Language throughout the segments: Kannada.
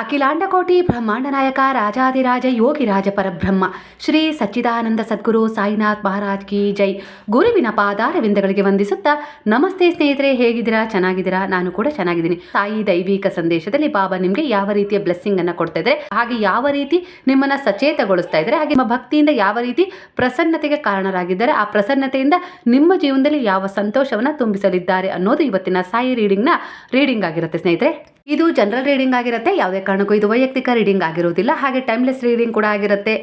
ಅಖಿಲಾಂಡಕೋಟಿ ಬ್ರಹ್ಮಾಂಡ ನಾಯಕ ರಾಜಾದಿರಾಜ ಯೋಗಿರಾಜ ಪರಬ್ರಹ್ಮ, ಶ್ರೀ ಸಚ್ಚಿದಾನಂದ ಸದ್ಗುರು ಸಾಯಿನಾಥ್ ಮಹಾರಾಜ್ ಕಿ ಜೈ. ಗುರುವಿನ ಪಾದಾರವಿಂದಗಳಿಗೆ ವಂದಿಸುತ್ತಾ, ನಮಸ್ತೆ ಸ್ನೇಹಿತರೆ, ಹೇಗಿದ್ದೀರಾ? ಚೆನ್ನಾಗಿದ್ದೀರಾ? ನಾನು ಕೂಡ ಚೆನ್ನಾಗಿದ್ದೀನಿ. ಸಾಯಿ ದೈವಿಕ ಸಂದೇಶದಲ್ಲಿ ಬಾಬಾ ನಿಮಗೆ ಯಾವ ರೀತಿಯ ಬ್ಲೆಸ್ಸಿಂಗ್ ಅನ್ನು ಕೊಡ್ತಾ ಇದ್ದಾರೆ, ಹಾಗೆ ಯಾವ ರೀತಿ ನಿಮ್ಮನ್ನ ಸಚೇತಗೊಳಿಸ್ತಾ ಇದ್ದಾರೆ, ಹಾಗೆ ನಿಮ್ಮ ಭಕ್ತಿಯಿಂದ ಯಾವ ರೀತಿ ಪ್ರಸನ್ನತೆಗೆ ಕಾರಣರಾಗಿದ್ದಾರೆ, ಆ ಪ್ರಸನ್ನತೆಯಿಂದ ನಿಮ್ಮ ಜೀವನದಲ್ಲಿ ಯಾವ ಸಂತೋಷವನ್ನು ತುಂಬಿಸಲಿದ್ದಾರೆ ಅನ್ನೋದು ಇವತ್ತಿನ ಸಾಯಿ ರೀಡಿಂಗ್ನ ರೀಡಿಂಗ್ ಆಗಿರುತ್ತೆ ಸ್ನೇಹಿತರೆ. ಇದು ಜನರಲ್ ರೀಡಿಂಗ್ ಆಗಿರುತ್ತೆ, ಯಾವುದೇ ಕಾರಣಕ್ಕೂ ಇದು ವೈಯಕ್ತಿಕ ರೀಡಿಂಗ್ ಆಗಿರೋದಿಲ್ಲ ಹಾಗೆ ಟೈಮ್ಲೆಸ್ ರೀಡಿಂಗ್ ಕೂಡ ಆಗಿರುತ್ತೆ.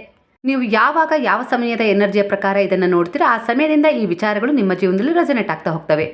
ನೀವು ಯಾವಾಗ, ಯಾವ ಸಮಯದ ಎನರ್ಜಿಯ ಪ್ರಕಾರ ಇದನ್ನು ನೋಡ್ತೀರಾ, ಆ ಸಮಯದಿಂದ ಈ ವಿಚಾರಗಳು ನಿಮ್ಮ ಜೀವನದಲ್ಲಿ ರೆಸೊನೇಟ್ ಆಗ್ತಾ ಹೋಗ್ತವೆ.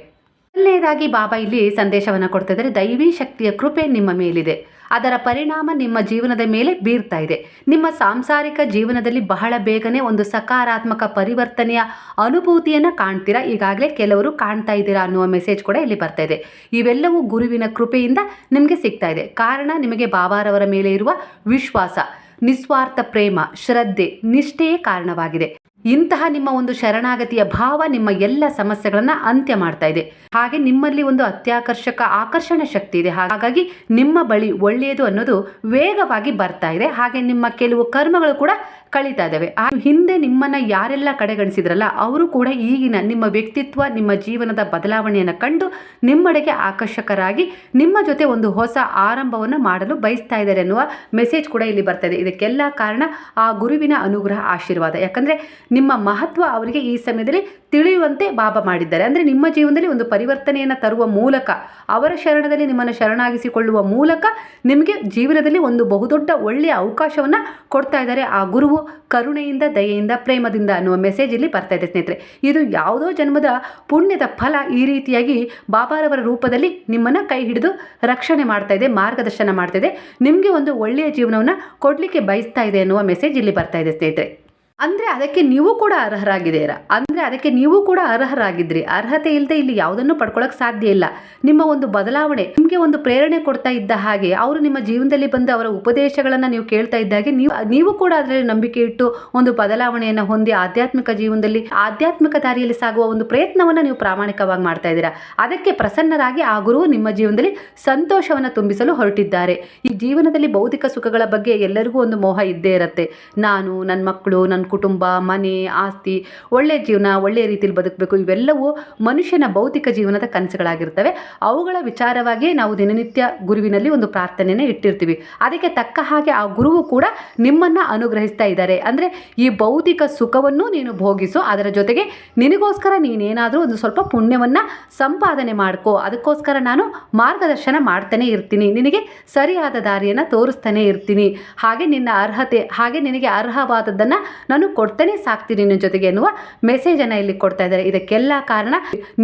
ಮೊದಲನೇದಾಗಿ ಬಾಬಾ ಇಲ್ಲಿ ಸಂದೇಶವನ್ನು ಕೊಡ್ತಾ ಇದ್ದಾರೆ ದೈವಿ ಶಕ್ತಿಯ ಕೃಪೆ ನಿಮ್ಮ ಮೇಲಿದೆ. ಅದರ ಪರಿಣಾಮ ನಿಮ್ಮ ಜೀವನದ ಮೇಲೆ ಬೀರ್ತಾ ಇದೆ. ನಿಮ್ಮ ಸಾಂಸಾರಿಕ ಜೀವನದಲ್ಲಿ ಬಹಳ ಬೇಗನೆ ಒಂದು ಸಕಾರಾತ್ಮಕ ಪರಿವರ್ತನೆಯ ಅನುಭೂತಿಯನ್ನು ಕಾಣ್ತೀರಾ? ಈಗಾಗಲೇ ಕೆಲವರು ಕಾಣ್ತಾ ಇದ್ದೀರಾ ಅನ್ನುವ ಮೆಸೇಜ್ ಕೂಡ ಇಲ್ಲಿ ಬರ್ತಾ ಇದೆ. ಇವೆಲ್ಲವೂ ಗುರುವಿನ ಕೃಪೆಯಿಂದ ನಿಮಗೆ ಸಿಗ್ತಾ ಇದೆ. ಕಾರಣ ನಿಮಗೆ ಬಾಬಾರವರ ಮೇಲೆ ಇರುವ ವಿಶ್ವಾಸ, ನಿಸ್ವಾರ್ಥ ಪ್ರೇಮ, ಶ್ರದ್ಧೆ, ನಿಷ್ಠೆಯೇ ಕಾರಣವಾಗಿದೆ. ಇಂತಹ ನಿಮ್ಮ ಒಂದು ಶರಣಾಗತಿಯ ಭಾವ ನಿಮ್ಮ ಎಲ್ಲ ಸಮಸ್ಯೆಗಳನ್ನ ಅಂತ್ಯ ಮಾಡ್ತಾ ಇದೆ. ಹಾಗೆ ನಿಮ್ಮಲ್ಲಿ ಒಂದು ಅತ್ಯಾಕರ್ಷಕ, ಆಕರ್ಷಣ ಶಕ್ತಿ ಇದೆ. ಹಾಗಾಗಿ ನಿಮ್ಮ ಬಳಿ ಒಳ್ಳೆಯದು ಅನ್ನೋದು ವೇಗವಾಗಿ ಬರ್ತಾ ಇದೆ. ಹಾಗೆ ನಿಮ್ಮ ಕೆಲವು ಕರ್ಮಗಳು ಕೂಡ ಕಳೀತಾ ಇದ್ದಾವೆ. ಹಿಂದೆ ನಿಮ್ಮನ್ನ ಯಾರೆಲ್ಲ ಕಡೆಗಣಿಸಿದ್ರಲ್ಲ, ಅವರು ಕೂಡ ಈಗಿನ ನಿಮ್ಮ ವ್ಯಕ್ತಿತ್ವ, ನಿಮ್ಮ ಜೀವನದ ಬದಲಾವಣೆಯನ್ನು ಕಂಡು ನಿಮ್ಮಡೆಗೆ ಆಕರ್ಷಕರಾಗಿ ನಿಮ್ಮ ಜೊತೆ ಒಂದು ಹೊಸ ಆರಂಭವನ್ನು ಮಾಡಲು ಬಯಸ್ತಾ ಇದ್ದಾರೆ ಅನ್ನುವ ಮೆಸೇಜ್ ಕೂಡ ಇಲ್ಲಿ ಬರ್ತಾ ಇದೆ. ಇದಕ್ಕೆಲ್ಲ ಕಾರಣ ಆ ಗುರುವಿನ ಅನುಗ್ರಹ, ಆಶೀರ್ವಾದ. ಯಾಕಂದ್ರೆ ನಿಮ್ಮ ಮಹತ್ವ ಅವರಿಗೆ ಈ ಸಮಯದಲ್ಲಿ ತಿಳಿಯುವಂತೆ ಬಾಬಾ ಮಾಡಿದ್ದಾರೆ. ಅಂದರೆ ನಿಮ್ಮ ಜೀವನದಲ್ಲಿ ಒಂದು ಪರಿವರ್ತನೆಯನ್ನು ತರುವ ಮೂಲಕ, ಅವರ ಶರಣದಲ್ಲಿ ನಿಮ್ಮನ್ನು ಶರಣಾಗಿಸಿಕೊಳ್ಳುವ ಮೂಲಕ ನಿಮಗೆ ಜೀವನದಲ್ಲಿ ಒಂದು ಬಹುದೊಡ್ಡ ಒಳ್ಳೆಯ ಅವಕಾಶವನ್ನು ಕೊಡ್ತಾ ಇದ್ದಾರೆ ಆ ಗುರುವು. ಕರುಣೆಯಿಂದ, ದಯೆಯಿಂದ, ಪ್ರೇಮದಿಂದ ಅನ್ನುವ ಮೆಸೇಜ್ ಇಲ್ಲಿ ಬರ್ತಾ ಇದೆ ಸ್ನೇಹಿತರೆ. ಇದು ಯಾವುದೋ ಜನ್ಮದ ಪುಣ್ಯದ ಫಲ ಈ ರೀತಿಯಾಗಿ ಬಾಬಾರವರ ರೂಪದಲ್ಲಿ ನಿಮ್ಮನ್ನು ಕೈ ಹಿಡಿದು ರಕ್ಷಣೆ ಮಾಡ್ತಾ ಇದೆ, ಮಾರ್ಗದರ್ಶನ ಮಾಡ್ತಾ ಇದೆ. ನಿಮಗೆ ಒಂದು ಒಳ್ಳೆಯ ಜೀವನವನ್ನು ಕೊಡಲಿಕ್ಕೆ ಬಯಸ್ತಾ ಇದೆ ಅನ್ನುವ ಮೆಸೇಜ್ ಇಲ್ಲಿ ಬರ್ತಾ ಇದೆ ಸ್ನೇಹಿತರೆ. ಅಂದರೆ ಅದಕ್ಕೆ ನೀವು ಕೂಡ ಅರ್ಹರಾಗಿದ್ದೀರಾ? ಅಂದರೆ ಅದಕ್ಕೆ ನೀವು ಕೂಡ ಅರ್ಹರಾಗಿದ್ರಿ ಅರ್ಹತೆ ಇಲ್ಲದೆ ಇಲ್ಲಿ ಯಾವುದನ್ನು ಪಡ್ಕೊಳ್ಳೋಕೆ ಸಾಧ್ಯ ಇಲ್ಲ. ನಿಮ್ಮ ಒಂದು ಬದಲಾವಣೆ, ನಿಮಗೆ ಒಂದು ಪ್ರೇರಣೆ ಕೊಡ್ತಾ ಇದ್ದ ಹಾಗೆ, ಅವರು ನಿಮ್ಮ ಜೀವನದಲ್ಲಿ ಬಂದು ಅವರ ಉಪದೇಶಗಳನ್ನು ನೀವು ಕೇಳ್ತಾ ಇದ್ದಾಗೆ ನೀವು ನೀವು ಕೂಡ ಅದರಲ್ಲಿ ನಂಬಿಕೆ ಇಟ್ಟು ಒಂದು ಬದಲಾವಣೆಯನ್ನು ಹೊಂದಿ ಆಧ್ಯಾತ್ಮಿಕ ಜೀವನದಲ್ಲಿ ಆಧ್ಯಾತ್ಮಿಕ ದಾರಿಯಲ್ಲಿ ಸಾಗುವ ಒಂದು ಪ್ರಯತ್ನವನ್ನು ನೀವು ಪ್ರಾಮಾಣಿಕವಾಗಿ ಮಾಡ್ತಾ ಇದ್ದೀರಾ? ಅದಕ್ಕೆ ಪ್ರಸನ್ನರಾಗಿ ಆ ಗುರು ನಿಮ್ಮ ಜೀವನದಲ್ಲಿ ಸಂತೋಷವನ್ನು ತುಂಬಿಸಲು ಹೊರಟಿದ್ದಾರೆ. ಈ ಜೀವನದಲ್ಲಿ ಭೌತಿಕ ಸುಖಗಳ ಬಗ್ಗೆ ಎಲ್ಲರಿಗೂ ಒಂದು ಮೋಹ ಇದ್ದೇ ಇರುತ್ತೆ. ನಾನು ನನ್ನ ಮಕ್ಕಳು ನನ್ನ ಕುಟುಂಬ, ಮನೆ, ಆಸ್ತಿ ಒಳ್ಳೆಯ ಜೀವನ ಒಳ್ಳೆಯ ರೀತಿಯಲ್ಲಿ ಬದುಕಬೇಕು, ಇವೆಲ್ಲವೂ ಮನುಷ್ಯನ ಭೌತಿಕ ಜೀವನದ ಕನಸುಗಳಾಗಿರ್ತವೆ. ಅವುಗಳ ವಿಚಾರವಾಗಿಯೇ ನಾವು ದಿನನಿತ್ಯ ಗುರುವಿನಲ್ಲಿ ಒಂದು ಪ್ರಾರ್ಥನೆಯನ್ನು ಇಟ್ಟಿರ್ತೀವಿ. ಅದಕ್ಕೆ ತಕ್ಕ ಹಾಗೆ ಆ ಗುರುವು ಕೂಡ ನಿಮ್ಮನ್ನು ಅನುಗ್ರಹಿಸ್ತಾ ಇದ್ದಾರೆ. ಅಂದರೆ ಈ ಭೌತಿಕ ಸುಖವನ್ನು ನೀನು ಭೋಗಿಸು. ಅದರ ಜೊತೆಗೆ ನಿನಗೋಸ್ಕರ ನೀನೇನಾದರೂ ಒಂದು ಸ್ವಲ್ಪ ಪುಣ್ಯವನ್ನು ಸಂಪಾದನೆ ಮಾಡ್ಕೋ. ಅದಕ್ಕೋಸ್ಕರ ನಾನು ಮಾರ್ಗದರ್ಶನ ಮಾಡ್ತಾನೆ ಇರ್ತೀನಿ. ನಿನಗೆ ಸರಿಯಾದ ದಾರಿಯನ್ನು ತೋರಿಸ್ತಾನೆ ಇರ್ತೀನಿ. ಹಾಗೆ ನಿನ್ನ ಅರ್ಹತೆ, ಹಾಗೆ ನಿನಗೆ ಅರ್ಹವಾದದ್ದನ್ನು ನಾನು ಕೊಡ್ತಾನೆ ಸಾಕ್ತೀನಿ ನಿನ್ನ ಜೊತೆಗೆ ಎನ್ನುವ ಮೆಸೇಜನ್ನು ಇಲ್ಲಿ ಕೊಡ್ತಾ ಇದ್ದಾರೆ. ಇದಕ್ಕೆಲ್ಲ ಕಾರಣ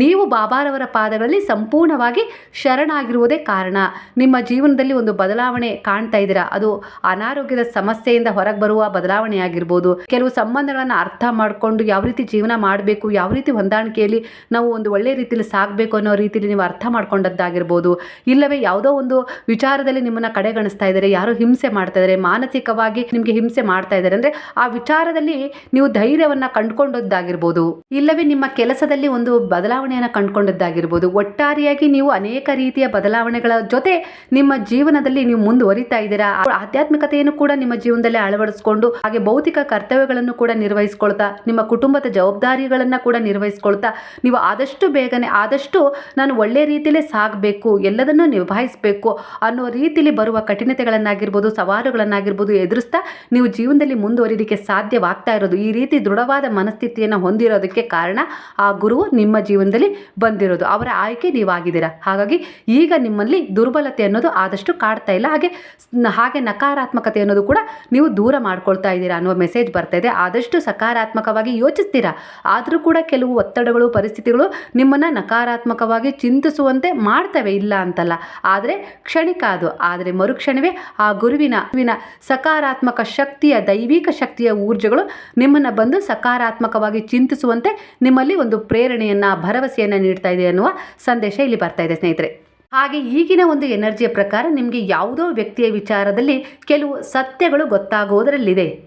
ನೀವು ಬಾಬಾರವರ ಪಾದಗಳಲ್ಲಿ ಸಂಪೂರ್ಣವಾಗಿ ಶರಣಾಗಿರುವುದೇ ಕಾರಣ. ನಿಮ್ಮ ಜೀವನದಲ್ಲಿ ಒಂದು ಬದಲಾವಣೆ ಕಾಣ್ತಾ ಇದ್ದೀರಾ? ಅದು ಅನಾರೋಗ್ಯದ ಸಮಸ್ಯೆಯಿಂದ ಹೊರಗೆ ಬರುವ ಬದಲಾವಣೆ ಆಗಿರ್ಬೋದು. ಕೆಲವು ಸಂಬಂಧಗಳನ್ನು ಅರ್ಥ ಮಾಡಿಕೊಂಡು ಯಾವ ರೀತಿ ಜೀವನ ಮಾಡಬೇಕು, ಯಾವ ರೀತಿ ಹೊಂದಾಣಿಕೆಯಲ್ಲಿ ನಾವು ಒಂದು ಒಳ್ಳೆಯ ರೀತಿಯಲ್ಲಿ ಸಾಗಬೇಕು ಅನ್ನೋ ರೀತಿಯಲ್ಲಿ ನೀವು ಅರ್ಥ ಮಾಡ್ಕೊಂಡದ್ದಾಗಿರ್ಬೋದು. ಇಲ್ಲವೇ ಯಾವುದೋ ಒಂದು ವಿಚಾರದಲ್ಲಿ ನಿಮ್ಮನ್ನು ಕಡೆಗಣಿಸ್ತಾ ಇದ್ದಾರೆ, ಯಾರು ಹಿಂಸೆ ಮಾಡ್ತಾ ಇದ್ದಾರೆ, ಮಾನಸಿಕವಾಗಿ ನಿಮಗೆ ಹಿಂಸೆ ಮಾಡ್ತಾ ಇದ್ದಾರೆ. ಅಂದರೆ ಆ ವಿಚಾರದಲ್ಲಿ ನೀವು ಧೈರ್ಯವನ್ನ ಕಂಡುಕೊಂಡದ್ದಾಗಿರ್ಬೋದು. ಇಲ್ಲವೇ ನಿಮ್ಮ ಕೆಲಸದಲ್ಲಿ ಒಂದು ಬದಲಾವಣೆಯನ್ನು ಕಂಡುಕೊಂಡದ್ದಾಗಿರ್ಬೋದು. ಒಟ್ಟಾರೆಯಾಗಿ ನೀವು ಅನೇಕ ರೀತಿಯ ಬದಲಾವಣೆಗಳ ಜೊತೆ ನಿಮ್ಮ ಜೀವನದಲ್ಲಿ ನೀವು ಮುಂದುವರಿತಾ ಇದ್ದೀರಾ. ಆಧ್ಯಾತ್ಮಿಕತೆಯನ್ನು ಕೂಡ ನಿಮ್ಮ ಜೀವನದಲ್ಲಿ ಅಳವಡಿಸಿಕೊಂಡು, ಹಾಗೆ ಭೌತಿಕ ಕರ್ತವ್ಯಗಳನ್ನು ಕೂಡ ನಿರ್ವಹಿಸಿಕೊಳ್ತಾ, ನಿಮ್ಮ ಕುಟುಂಬದ ಜವಾಬ್ದಾರಿಗಳನ್ನು ಕೂಡ ನಿರ್ವಹಿಸಿಕೊಳ್ತಾ, ನೀವು ಆದಷ್ಟು ಬೇಗನೆ, ಆದಷ್ಟು ನಾನು ಒಳ್ಳೆಯ ರೀತಿಯಲ್ಲೇ ಸಾಗಬೇಕು, ಎಲ್ಲದನ್ನು ನಿಭಾಯಿಸಬೇಕು ಅನ್ನೋ ರೀತಿಯಲ್ಲಿ ಬರುವ ಕಠಿಣತೆಗಳನ್ನಾಗಿರ್ಬೋದು, ಸವಾಲುಗಳನ್ನಾಗಿರ್ಬೋದು ಎದುರಿಸ್ತಾ ನೀವು ಜೀವನದಲ್ಲಿ ಮುಂದುವರಿಲಿಕ್ಕೆ ಸಾಧ್ಯವಾಗ್ತಾ ಇರೋದು. ಈ ರೀತಿ ದೃಢವಾದ ಮನಸ್ಥಿತಿಯನ್ನು ಹೊಂದಿರೋದಕ್ಕೆ ಕಾರಣ ಆ ಗುರುವು ನಿಮ್ಮ ಜೀವನದಲ್ಲಿ ಬಂದಿರೋದು. ಅವರ ಆಯ್ಕೆ ನೀವಾಗಿದ್ದೀರಾ? ಹಾಗಾಗಿ ಈಗ ನಿಮ್ಮಲ್ಲಿ ದುರ್ಬಲತೆ ಅನ್ನೋದು ಆದಷ್ಟು ಕಾಡ್ತಾ ಇಲ್ಲ. ಹಾಗೆ ಹಾಗೆ ನಕಾರಾತ್ಮಕತೆ ಅನ್ನೋದು ಕೂಡ ನೀವು ದೂರ ಮಾಡ್ಕೊಳ್ತಾ ಇದ್ದೀರಾ ಅನ್ನುವ ಮೆಸೇಜ್ ಬರ್ತಾ ಇದೆ. ಆದಷ್ಟು ಸಕಾರಾತ್ಮಕವಾಗಿ ಯೋಚಿಸ್ತೀರಾ? ಆದರೂ ಕೂಡ ಕೆಲವು ಒತ್ತಡಗಳು, ಪರಿಸ್ಥಿತಿಗಳು ನಿಮ್ಮನ್ನು ನಕಾರಾತ್ಮಕವಾಗಿ ಚಿಂತಿಸುವಂತೆ ಮಾಡ್ತವೆ, ಇಲ್ಲ ಅಂತಲ್ಲ. ಆದರೆ ಕ್ಷಣಿಕ ಅದು. ಆದರೆ ಮರುಕ್ಷಣವೇ ಆ ಗುರುವಿನ ಸಕಾರಾತ್ಮಕ ಶಕ್ತಿಯ ದೈವಿಕ ಶಕ್ತಿಯ ಊರ್ಜೆಗಳು ನಿಮ್ಮನ್ನು ಬಂದು ಸಕಾರಾತ್ಮಕವಾಗಿ ಚಿಂತಿಸುವಂತೆ ನಿಮ್ಮಲ್ಲಿ ಒಂದು ಪ್ರೇರಣೆಯನ್ನು, ಭರವಸೆಯನ್ನು ನೀಡ್ತಾ ಇದೆ ಅನ್ನುವ ಸಂದೇಶ ಇಲ್ಲಿ ಬರ್ತಾ ಇದೆ ಸ್ನೇಹಿತರೆ. ಹಾಗೆ ಈಗಿನ ಒಂದು ಎನರ್ಜಿಯ ಪ್ರಕಾರ ನಿಮಗೆ ಯಾವುದೋ ವ್ಯಕ್ತಿಯ ವಿಚಾರದಲ್ಲಿ ಕೆಲವು ಸತ್ಯಗಳು ಗೊತ್ತಾಗುವುದರಲ್ಲಿದೆ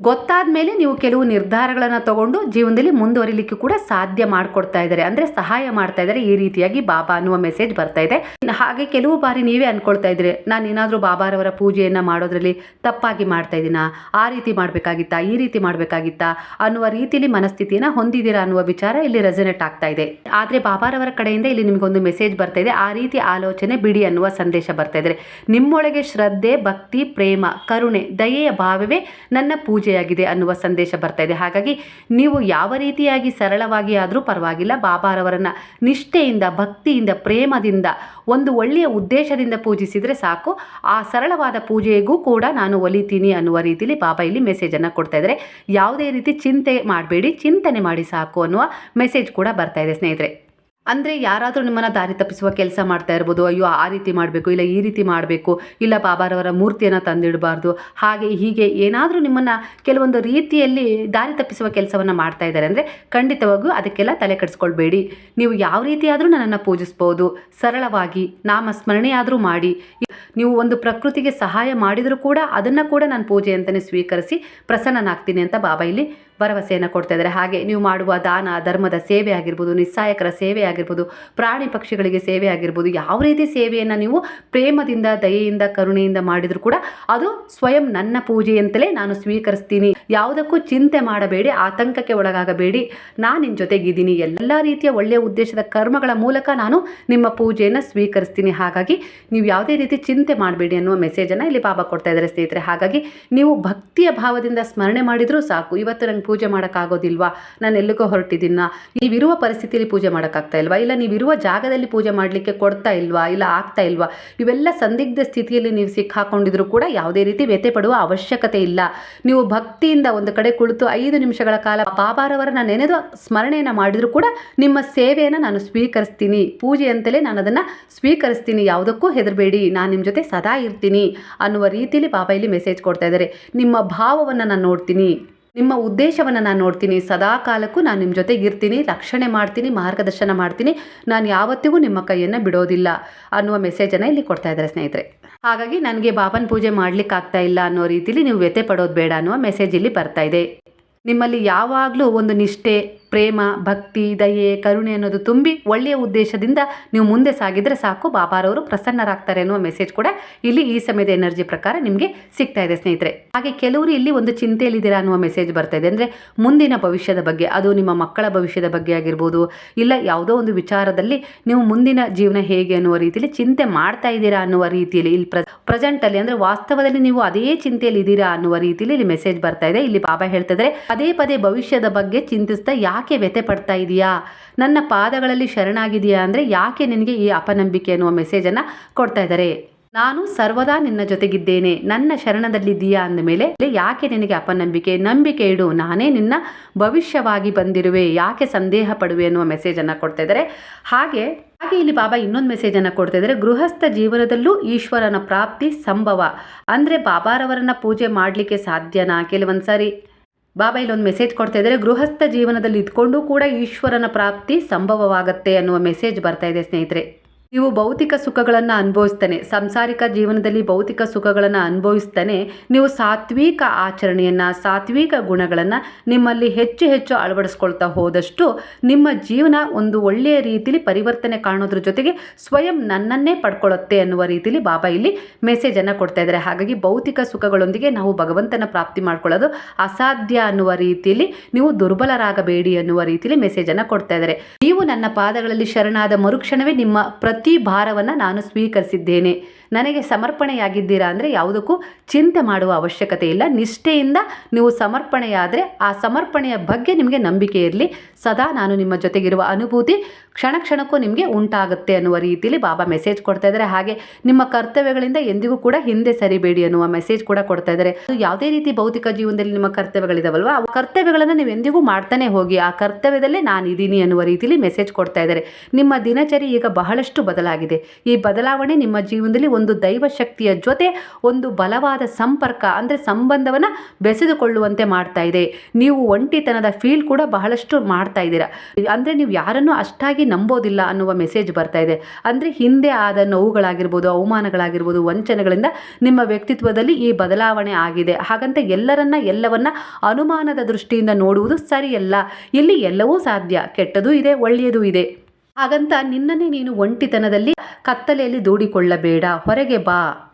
ಗೊತ್ತಾದ ಮೇಲೆ ನೀವು ಕೆಲವು ನಿರ್ಧಾರಗಳನ್ನು ತಗೊಂಡು ಜೀವನದಲ್ಲಿ ಮುಂದುವರಿಲಿಕ್ಕೆ ಕೂಡ ಸಾಧ್ಯ ಮಾಡಿಕೊಡ್ತಾ ಇದ್ದಾರೆ. ಅಂದರೆ ಸಹಾಯ ಮಾಡ್ತಾ ಇದ್ದಾರೆ. ಈ ರೀತಿಯಾಗಿ ಬಾಬಾ ಅನ್ನುವ ಮೆಸೇಜ್ ಬರ್ತಾ ಇದೆ. ಹಾಗೆ ಕೆಲವು ಬಾರಿ ನೀವೇ ಅನ್ಕೊಳ್ತಾ ಇದ್ರೆ, ನಾನು ಏನಾದರೂ ಬಾಬಾರವರ ಪೂಜೆಯನ್ನು ಮಾಡೋದ್ರಲ್ಲಿ ತಪ್ಪಾಗಿ ಮಾಡ್ತಾ ಇದ್ದೀನಾ? ಆ ರೀತಿ ಮಾಡಬೇಕಾಗಿತ್ತಾ? ಈ ರೀತಿ ಮಾಡಬೇಕಾಗಿತ್ತಾ? ಅನ್ನುವ ರೀತಿಯಲ್ಲಿ ಮನಸ್ಥಿತಿಯನ್ನು ಹೊಂದಿದ್ದೀರಾ ಅನ್ನುವ ವಿಚಾರ ಇಲ್ಲಿ ರೆಸನೆಟ್ ಆಗ್ತಾ ಇದೆ. ಆದರೆ ಬಾಬಾರವರ ಕಡೆಯಿಂದ ಇಲ್ಲಿ ನಿಮಗೊಂದು ಮೆಸೇಜ್ ಬರ್ತಾ ಇದೆ. ಆ ರೀತಿ ಆಲೋಚನೆ ಬಿಡಿ ಅನ್ನುವ ಸಂದೇಶ ಬರ್ತಾ ಇದ್ದಾರೆ ನಿಮ್ಮೊಳಗೆ ಶ್ರದ್ಧೆ, ಭಕ್ತಿ, ಪ್ರೇಮ, ಕರುಣೆ, ದಯೆಯ ಭಾವವೇ ನನ್ನ ಪೂಜೆಯಾಗಿದೆ ಅನ್ನುವ ಸಂದೇಶ ಬರ್ತಾ ಇದೆ. ಹಾಗಾಗಿ ನೀವು ಯಾವ ರೀತಿಯಾಗಿ ಸರಳವಾಗಿ ಆದರೂ ಪರವಾಗಿಲ್ಲ, ಬಾಬಾರವರನ್ನು ನಿಷ್ಠೆಯಿಂದ, ಭಕ್ತಿಯಿಂದ, ಪ್ರೇಮದಿಂದ, ಒಂದು ಒಳ್ಳೆಯ ಉದ್ದೇಶದಿಂದ ಪೂಜಿಸಿದರೆ ಸಾಕು. ಆ ಸರಳವಾದ ಪೂಜೆಗೂ ಕೂಡ ನಾನು ಒಲಿತೀನಿ ಅನ್ನುವ ರೀತಿಯಲ್ಲಿ ಬಾಬಾ ಇಲ್ಲಿ ಮೆಸೇಜನ್ನು ಕೊಡ್ತಾ ಇದ್ದಾರೆ. ಯಾವುದೇ ರೀತಿ ಚಿಂತೆ ಮಾಡಬೇಡಿ, ಚಿಂತನೆ ಮಾಡಿ ಸಾಕು ಅನ್ನುವ ಮೆಸೇಜ್ ಕೂಡ ಬರ್ತಾ ಇದೆ ಸ್ನೇಹಿತರೆ. ಅಂದರೆ ಯಾರಾದರೂ ನಿಮ್ಮನ್ನು ದಾರಿ ತಪ್ಪಿಸುವ ಕೆಲಸ ಮಾಡ್ತಾ ಇರ್ಬೋದು, ಅಯ್ಯೋ ಆ ರೀತಿ ಮಾಡಬೇಕು, ಇಲ್ಲ ಈ ರೀತಿ ಮಾಡಬೇಕು, ಇಲ್ಲ ಬಾಬಾರವರ ಮೂರ್ತಿಯನ್ನು ತಂದಿಡಬಾರ್ದು, ಹಾಗೆ ಹೀಗೆ ಏನಾದರೂ ನಿಮ್ಮನ್ನು ಕೆಲವೊಂದು ರೀತಿಯಲ್ಲಿ ದಾರಿ ತಪ್ಪಿಸುವ ಕೆಲಸವನ್ನು ಮಾಡ್ತಾ ಇದ್ದಾರೆ ಅಂದರೆ ಖಂಡಿತವಾಗೂ ಅದಕ್ಕೆಲ್ಲ ತಲೆ ಕೆಡಿಸ್ಕೊಳ್ಬೇಡಿ. ನೀವು ಯಾವ ರೀತಿಯಾದರೂ ನನ್ನನ್ನು ಪೂಜಿಸ್ಬೋದು, ಸರಳವಾಗಿ ನಾಮಸ್ಮರಣೆಯಾದರೂ ಮಾಡಿ, ನೀವು ಒಂದು ಪ್ರಕೃತಿಗೆ ಸಹಾಯ ಮಾಡಿದರೂ ಕೂಡ ಅದನ್ನು ಕೂಡ ನಾನು ಪೂಜೆ ಅಂತಲೇ ಸ್ವೀಕರಿಸಿ ಪ್ರಸನ್ನನಾಗ್ತೀನಿ ಅಂತ ಬಾಬಾ ಇಲ್ಲಿ ಭರವಸೆಯನ್ನು ಕೊಡ್ತಾ ಇದ್ದಾರೆ. ಹಾಗೆ ನೀವು ಮಾಡುವ ದಾನ, ಧರ್ಮದ ಸೇವೆ ಆಗಿರ್ಬೋದು, ನಿಸ್ಸಾಯಕರ ಸೇವೆ ಆಗಿರ್ಬೋದು, ಪ್ರಾಣಿ ಪಕ್ಷಿಗಳಿಗೆ ಸೇವೆ ಆಗಿರ್ಬೋದು, ಯಾವ ರೀತಿ ಸೇವೆಯನ್ನು ನೀವು ಪ್ರೇಮದಿಂದ, ದಯೆಯಿಂದ, ಕರುಣೆಯಿಂದ ಮಾಡಿದರೂ ಕೂಡ ಅದು ಸ್ವಯಂ ನನ್ನ ಪೂಜೆ ಅಂತಲೇ ನಾನು ಸ್ವೀಕರಿಸ್ತೀನಿ. ಯಾವುದಕ್ಕೂ ಚಿಂತೆ ಮಾಡಬೇಡಿ, ಆತಂಕಕ್ಕೆ ಒಳಗಾಗಬೇಡಿ. ನಾನು ನಿಮ್ಮ ಜೊತೆಗಿದ್ದೀನಿ. ಎಲ್ಲ ರೀತಿಯ ಒಳ್ಳೆಯ ಉದ್ದೇಶದ ಕರ್ಮಗಳ ಮೂಲಕ ನಾನು ನಿಮ್ಮ ಪೂಜೆಯನ್ನು ಸ್ವೀಕರಿಸ್ತೀನಿ. ಹಾಗಾಗಿ ನೀವು ಯಾವುದೇ ರೀತಿ ಚಿಂತೆ ಮಾಡಬೇಡಿ ಅನ್ನುವ ಮೆಸೇಜನ್ನು ಇಲ್ಲಿ ಬಾಬಾ ಕೊಡ್ತಾ ಇದ್ದಾರೆ ಸ್ನೇಹಿತರೆ. ಹಾಗಾಗಿ ನೀವು ಭಕ್ತಿಯ ಭಾವದಿಂದ ಸ್ಮರಣೆ ಮಾಡಿದರೂ ಸಾಕು. ಇವತ್ತು ನಂಗೆ ಪೂಜೆ ಮಾಡೋಕ್ಕಾಗೋದಿಲ್ವಾ? ನಾನು ಎಲ್ಲಿಗೋ ಹೊರಟಿದ್ದೀನ. ನೀವಿರುವ ಪರಿಸ್ಥಿತಿಯಲ್ಲಿ ಪೂಜೆ ಮಾಡೋಕ್ಕಾಗ್ತಾ ಇಲ್ವಾ? ಇಲ್ಲ, ನೀವಿರುವ ಜಾಗದಲ್ಲಿ ಪೂಜೆ ಮಾಡಲಿಕ್ಕೆ ಕೊಡ್ತಾ ಇಲ್ವಾ? ಇಲ್ಲ, ಆಗ್ತಾ ಇಲ್ವಾ? ಇವೆಲ್ಲ ಸಂದಿಗ್ಧ ಸ್ಥಿತಿಯಲ್ಲಿ ನೀವು ಸಿಕ್ಕಾಕೊಂಡಿದ್ರು ಕೂಡ ಯಾವುದೇ ರೀತಿ ವ್ಯಥೆ ಪಡುವ ಅವಶ್ಯಕತೆ ಇಲ್ಲ. ನೀವು ಭಕ್ತಿಯಿಂದ ಒಂದು ಕಡೆ ಕುಳಿತು ಐದು ನಿಮಿಷಗಳ ಕಾಲ ಬಾಬಾರವರನ್ನ ನೆನೆದು ಸ್ಮರಣೆಯನ್ನು ಮಾಡಿದರೂ ಕೂಡ ನಿಮ್ಮ ಸೇವೆಯನ್ನು ನಾನು ಸ್ವೀಕರಿಸ್ತೀನಿ. ಪೂಜೆ ಅಂತಲೇ ನಾನು ಅದನ್ನು ಸ್ವೀಕರಿಸ್ತೀನಿ. ಯಾವುದಕ್ಕೂ ಹೆದರಬೇಡಿ. ನಾನು ನಿಮ್ಮ ಜೊತೆ ಸದಾ ಇರ್ತೀನಿ ಅನ್ನುವ ರೀತಿಯಲ್ಲಿ ಬಾಬಾ ಇಲ್ಲಿ ಮೆಸೇಜ್ ಕೊಡ್ತಾ ಇದ್ದಾರೆ. ನಿಮ್ಮ ಭಾವವನ್ನು ನಾನು ನೋಡ್ತೀನಿ. ನಿಮ್ಮ ಉದ್ದೇಶವನ್ನು ನಾನು ನೋಡ್ತೀನಿ. ಸದಾ ಕಾಲಕ್ಕೂ ನಾನು ನಿಮ್ಮ ಜೊತೆಗಿರ್ತೀನಿ. ರಕ್ಷಣೆ ಮಾಡ್ತೀನಿ, ಮಾರ್ಗದರ್ಶನ ಮಾಡ್ತೀನಿ. ನಾನು ಯಾವತ್ತಿಗೂ ನಿಮ್ಮ ಕೈಯನ್ನು ಬಿಡೋದಿಲ್ಲ ಅನ್ನುವ ಮೆಸೇಜನ್ನು ಇಲ್ಲಿ ಕೊಡ್ತಾ ಇದ್ದಾರೆ ಸ್ನೇಹಿತರೆ. ಹಾಗಾಗಿ ನನಗೆ ಬಾಬನ್ ಪೂಜೆ ಮಾಡ್ಲಿಕ್ಕೆ ಆಗ್ತಾ ಇಲ್ಲ ಅನ್ನೋ ರೀತಿಲಿ ನೀವು ವ್ಯಥೆ ಪಡೋದು ಬೇಡ ಅನ್ನುವ ಮೆಸೇಜ್ ಇಲ್ಲಿ ಬರ್ತಾ ಇದೆ. ನಿಮ್ಮಲ್ಲಿ ಯಾವಾಗಲೂ ಒಂದು ನಿಷ್ಠೆ ಪ್ರೇಮ, ಭಕ್ತಿ, ದಯೆ, ಕರುಣೆ ಅನ್ನೋದು ತುಂಬಿ ಒಳ್ಳೆಯ ಉದ್ದೇಶದಿಂದ ನೀವು ಮುಂದೆ ಸಾಗಿದರೆ ಸಾಕು. ಬಾಬಾರವರು ಪ್ರಸನ್ನರಾಗ್ತಾರೆ ಅನ್ನುವ ಮೆಸೇಜ್ ಕೂಡ ಇಲ್ಲಿ ಈ ಸಮಯದ ಎನರ್ಜಿ ಪ್ರಕಾರ ನಿಮಗೆ ಸಿಗ್ತಾ ಇದೆ ಸ್ನೇಹಿತರೆ. ಹಾಗೆ ಕೆಲವರು ಇಲ್ಲಿ ಒಂದು ಚಿಂತೆಯಲ್ಲಿದ್ದೀರಾ ಅನ್ನುವ ಮೆಸೇಜ್ ಬರ್ತಾ ಇದೆ. ಅಂದರೆ ಮುಂದಿನ ಭವಿಷ್ಯದ ಬಗ್ಗೆ, ಅದು ನಿಮ್ಮ ಮಕ್ಕಳ ಭವಿಷ್ಯದ ಬಗ್ಗೆ ಆಗಿರ್ಬೋದು, ಇಲ್ಲ ಯಾವುದೋ ಒಂದು ವಿಚಾರದಲ್ಲಿ ನೀವು ಮುಂದಿನ ಜೀವನ ಹೇಗೆ ಅನ್ನುವ ರೀತಿಯಲ್ಲಿ ಚಿಂತೆ ಮಾಡ್ತಾ ಇದ್ದೀರಾ ಅನ್ನುವ ರೀತಿಯಲ್ಲಿ ಇಲ್ಲಿ ಪ್ರ ಪ್ರೆಸೆಂಟಲ್ಲಿ ಅಂದರೆ ವಾಸ್ತವದಲ್ಲಿ ನೀವು ಅದೇ ಚಿಂತೆಯಲ್ಲಿ ಇದ್ದೀರಾ ಅನ್ನುವ ರೀತಿಯಲ್ಲಿ ಇಲ್ಲಿ ಮೆಸೇಜ್ ಬರ್ತಾ ಇದೆ. ಇಲ್ಲಿ ಬಾಬಾ ಹೇಳ್ತಿದ್ರೆ ಪದೇ ಪದೇ ಭವಿಷ್ಯದ ಬಗ್ಗೆ ಚಿಂತಿಸ್ತಾ ಯಾಕೆ ವ್ಯಥೆ ಪಡ್ತಾ ಇದೆಯಾ? ನನ್ನ ಪಾದಗಳಲ್ಲಿ ಶರಣಾಗಿದೆಯಾ ಅಂದರೆ ಯಾಕೆ ನಿನಗೆ ಈ ಅಪನಂಬಿಕೆ ಅನ್ನುವ ಮೆಸೇಜನ್ನು ಕೊಡ್ತಾ ಇದ್ದಾರೆ? ನಾನು ಸರ್ವದಾ ನಿನ್ನ ಜೊತೆಗಿದ್ದೇನೆ, ನನ್ನ ಶರಣದಲ್ಲಿದ್ದೀಯಾ ಅಂದಮೇಲೆ ಯಾಕೆ ನಿನಗೆ ಅಪನಂಬಿಕೆ? ನಂಬಿಕೆ ಇಡು, ನಾನೇ ನಿನ್ನ ಭವಿಷ್ಯವಾಗಿ ಬಂದಿರುವೆ, ಯಾಕೆ ಸಂದೇಹ ಪಡುವೆ ಅನ್ನುವ ಮೆಸೇಜನ್ನು ಕೊಡ್ತಾ ಇದ್ದಾರೆ. ಹಾಗೆ ಹಾಗೆ ಇಲ್ಲಿ ಬಾಬಾ ಇನ್ನೊಂದು ಮೆಸೇಜನ್ನು ಕೊಡ್ತಾ ಇದ್ದಾರೆ, ಗೃಹಸ್ಥ ಜೀವನದಲ್ಲೂ ಈಶ್ವರನ ಪ್ರಾಪ್ತಿ ಸಂಭವ. ಅಂದರೆ ಬಾಬಾರವರನ್ನು ಪೂಜೆ ಮಾಡಲಿಕ್ಕೆ ಸಾಧ್ಯನಾ? ಕೆಲವೊಂದು ಸಾರಿ ಬಾಬಾ ಇಲ್ಲೊಂದು ಮೆಸೇಜ್ ಕೊಡ್ತಾ ಇದ್ದಾರೆ. ಗೃಹಸ್ಥ ಜೀವನದಲ್ಲಿ ಇದ್ಕೊಂಡು ಕೂಡ ಈಶ್ವರನ ಪ್ರಾಪ್ತಿ ಸಂಭವವಾಗತ್ತೆ ಅನ್ನುವ ಮೆಸೇಜ್ ಬರ್ತಾ ಇದೆ ಸ್ನೇಹಿತರೆ. ನೀವು ಭೌತಿಕ ಸುಖಗಳನ್ನು ಅನುಭವಿಸ್ತಾನೆ. ಸಂಸಾರಿಕ ಜೀವನದಲ್ಲಿ ಭೌತಿಕ ಸುಖಗಳನ್ನು ಅನುಭವಿಸ್ತಾನೆ. ನೀವು ಸಾತ್ವಿಕ ಆಚರಣೆಯನ್ನು, ಸಾತ್ವಿಕ ಗುಣಗಳನ್ನು ನಿಮ್ಮಲ್ಲಿ ಹೆಚ್ಚು ಹೆಚ್ಚು ಅಳವಡಿಸ್ಕೊಳ್ತಾ ಹೋದಷ್ಟು ನಿಮ್ಮ ಜೀವನ ಒಂದು ಒಳ್ಳೆಯ ರೀತಿಯಲ್ಲಿ ಪರಿವರ್ತನೆ ಕಾಣೋದ್ರ ಜೊತೆಗೆ ಸ್ವಯಂ ನನ್ನನ್ನೇ ಪಡ್ಕೊಳ್ಳುತ್ತೆ ಅನ್ನುವ ರೀತಿಯಲ್ಲಿ ಬಾಬಾ ಇಲ್ಲಿ ಮೆಸೇಜನ್ನು ಕೊಡ್ತಾ ಇದ್ದಾರೆ. ಹಾಗಾಗಿ ಭೌತಿಕ ಸುಖಗಳೊಂದಿಗೆ ನಾವು ಭಗವಂತನ ಪ್ರಾಪ್ತಿ ಮಾಡ್ಕೊಳ್ಳೋದು ಅಸಾಧ್ಯ ಅನ್ನುವ ರೀತಿಯಲ್ಲಿ ನೀವು ದುರ್ಬಲರಾಗಬೇಡಿ ಅನ್ನುವ ರೀತಿಯಲ್ಲಿ ಮೆಸೇಜನ್ನು ಕೊಡ್ತಾ ಇದ್ದಾರೆ. ನೀವು ನನ್ನ ಪಾದಗಳಲ್ಲಿ ಶರಣಾದ ಮರುಕ್ಷಣವೇ ನಿಮ್ಮ ಪ್ರತಿ ಭಾರವನ್ನು ನಾನು ಸ್ವೀಕರಿಸಿದ್ದೇನೆ. ನನಗೆ ಸಮರ್ಪಣೆಯಾಗಿದ್ದೀರಾ ಅಂದರೆ ಯಾವುದಕ್ಕೂ ಚಿಂತೆ ಮಾಡುವ ಅವಶ್ಯಕತೆ ಇಲ್ಲ. ನಿಷ್ಠೆಯಿಂದ ನೀವು ಸಮರ್ಪಣೆಯಾದರೆ ಆ ಸಮರ್ಪಣೆಯ ಬಗ್ಗೆ ನಿಮಗೆ ನಂಬಿಕೆ ಇರಲಿ. ಸದಾ ನಾನು ನಿಮ್ಮ ಜೊತೆಗಿರುವ ಅನುಭೂತಿ ಕ್ಷಣ ಕ್ಷಣಕ್ಕೂ ನಿಮಗೆ ಉಂಟಾಗುತ್ತೆ ಅನ್ನುವ ರೀತಿಯಲ್ಲಿ ಬಾಬಾ ಮೆಸೇಜ್ ಕೊಡ್ತಾ ಇದ್ದಾರೆ. ಹಾಗೆ ನಿಮ್ಮ ಕರ್ತವ್ಯಗಳಿಂದ ಎಂದಿಗೂ ಕೂಡ ಹಿಂದೆ ಸರಿಬೇಡಿ ಅನ್ನುವ ಮೆಸೇಜ್ ಕೂಡ ಕೊಡ್ತಾ ಇದ್ದಾರೆ. ಯಾವುದೇ ರೀತಿ ಭೌತಿಕ ಜೀವನದಲ್ಲಿ ನಿಮ್ಮ ಕರ್ತವ್ಯಗಳಿದಾವಲ್ವ? ಆ ಕರ್ತವ್ಯಗಳನ್ನು ನೀವು ಎಂದಿಗೂ ಮಾಡ್ತಾನೆ ಹೋಗಿ, ಆ ಕರ್ತವ್ಯದಲ್ಲೇ ನಾನು ಇದ್ದೀನಿ ಅನ್ನುವ ರೀತಿಯಲ್ಲಿ ಮೆಸೇಜ್ ಕೊಡ್ತಾ ಇದ್ದಾರೆ. ನಿಮ್ಮ ದಿನಚರಿ ಈಗ ಬಹಳಷ್ಟು ಬದಲಾಗಿದೆ. ಈ ಬದಲಾವಣೆ ನಿಮ್ಮ ಜೀವನದಲ್ಲಿ ಒಂದು ದೈವ ಶಕ್ತಿಯ ಜೊತೆ ಒಂದು ಬಲವಾದ ಸಂಪರ್ಕ ಅಂದರೆ ಸಂಬಂಧವನ್ನು ಬೆಸೆದುಕೊಳ್ಳುವಂತೆ ಮಾಡ್ತಾ ಇದೆ. ನೀವು ಒಂಟಿತನದ ಫೀಲ್ ಕೂಡ ಬಹಳಷ್ಟು ಮಾಡ್ತಾ ಇದ್ದೀರಾ. ಅಂದರೆ ನೀವು ಯಾರನ್ನು ಅಷ್ಟಾಗಿ ನಂಬೋದಿಲ್ಲ ಅನ್ನುವ ಮೆಸೇಜ್ ಬರ್ತಾ ಇದೆ. ಅಂದರೆ ಹಿಂದೆ ಆದ ನೋವುಗಳಾಗಿರ್ಬೋದು, ಅವಮಾನಗಳಾಗಿರ್ಬೋದು, ವಂಚನೆಗಳಿಂದ ನಿಮ್ಮ ವ್ಯಕ್ತಿತ್ವದಲ್ಲಿ ಈ ಬದಲಾವಣೆ ಆಗಿದೆ. ಹಾಗಂತ ಎಲ್ಲರನ್ನ, ಎಲ್ಲವನ್ನ ಅನುಮಾನದ ದೃಷ್ಟಿಯಿಂದ ನೋಡುವುದು ಸರಿಯಲ್ಲ. ಇಲ್ಲಿ ಎಲ್ಲವೂ ಸಾಧ್ಯ. ಕೆಟ್ಟದೂ ಇದೆ, ಒಳ್ಳೆಯದೂ ಇದೆ. ಹಾಗಂತ ನಿನ್ನನ್ನೇ ನೀನು ಒಂಟಿತನದಲ್ಲಿ ಕತ್ತಲೆಯಲ್ಲಿ ದೂಡಿಕೊಳ್ಳಬೇಡ. ಹೊರಗೆ ಬಾ.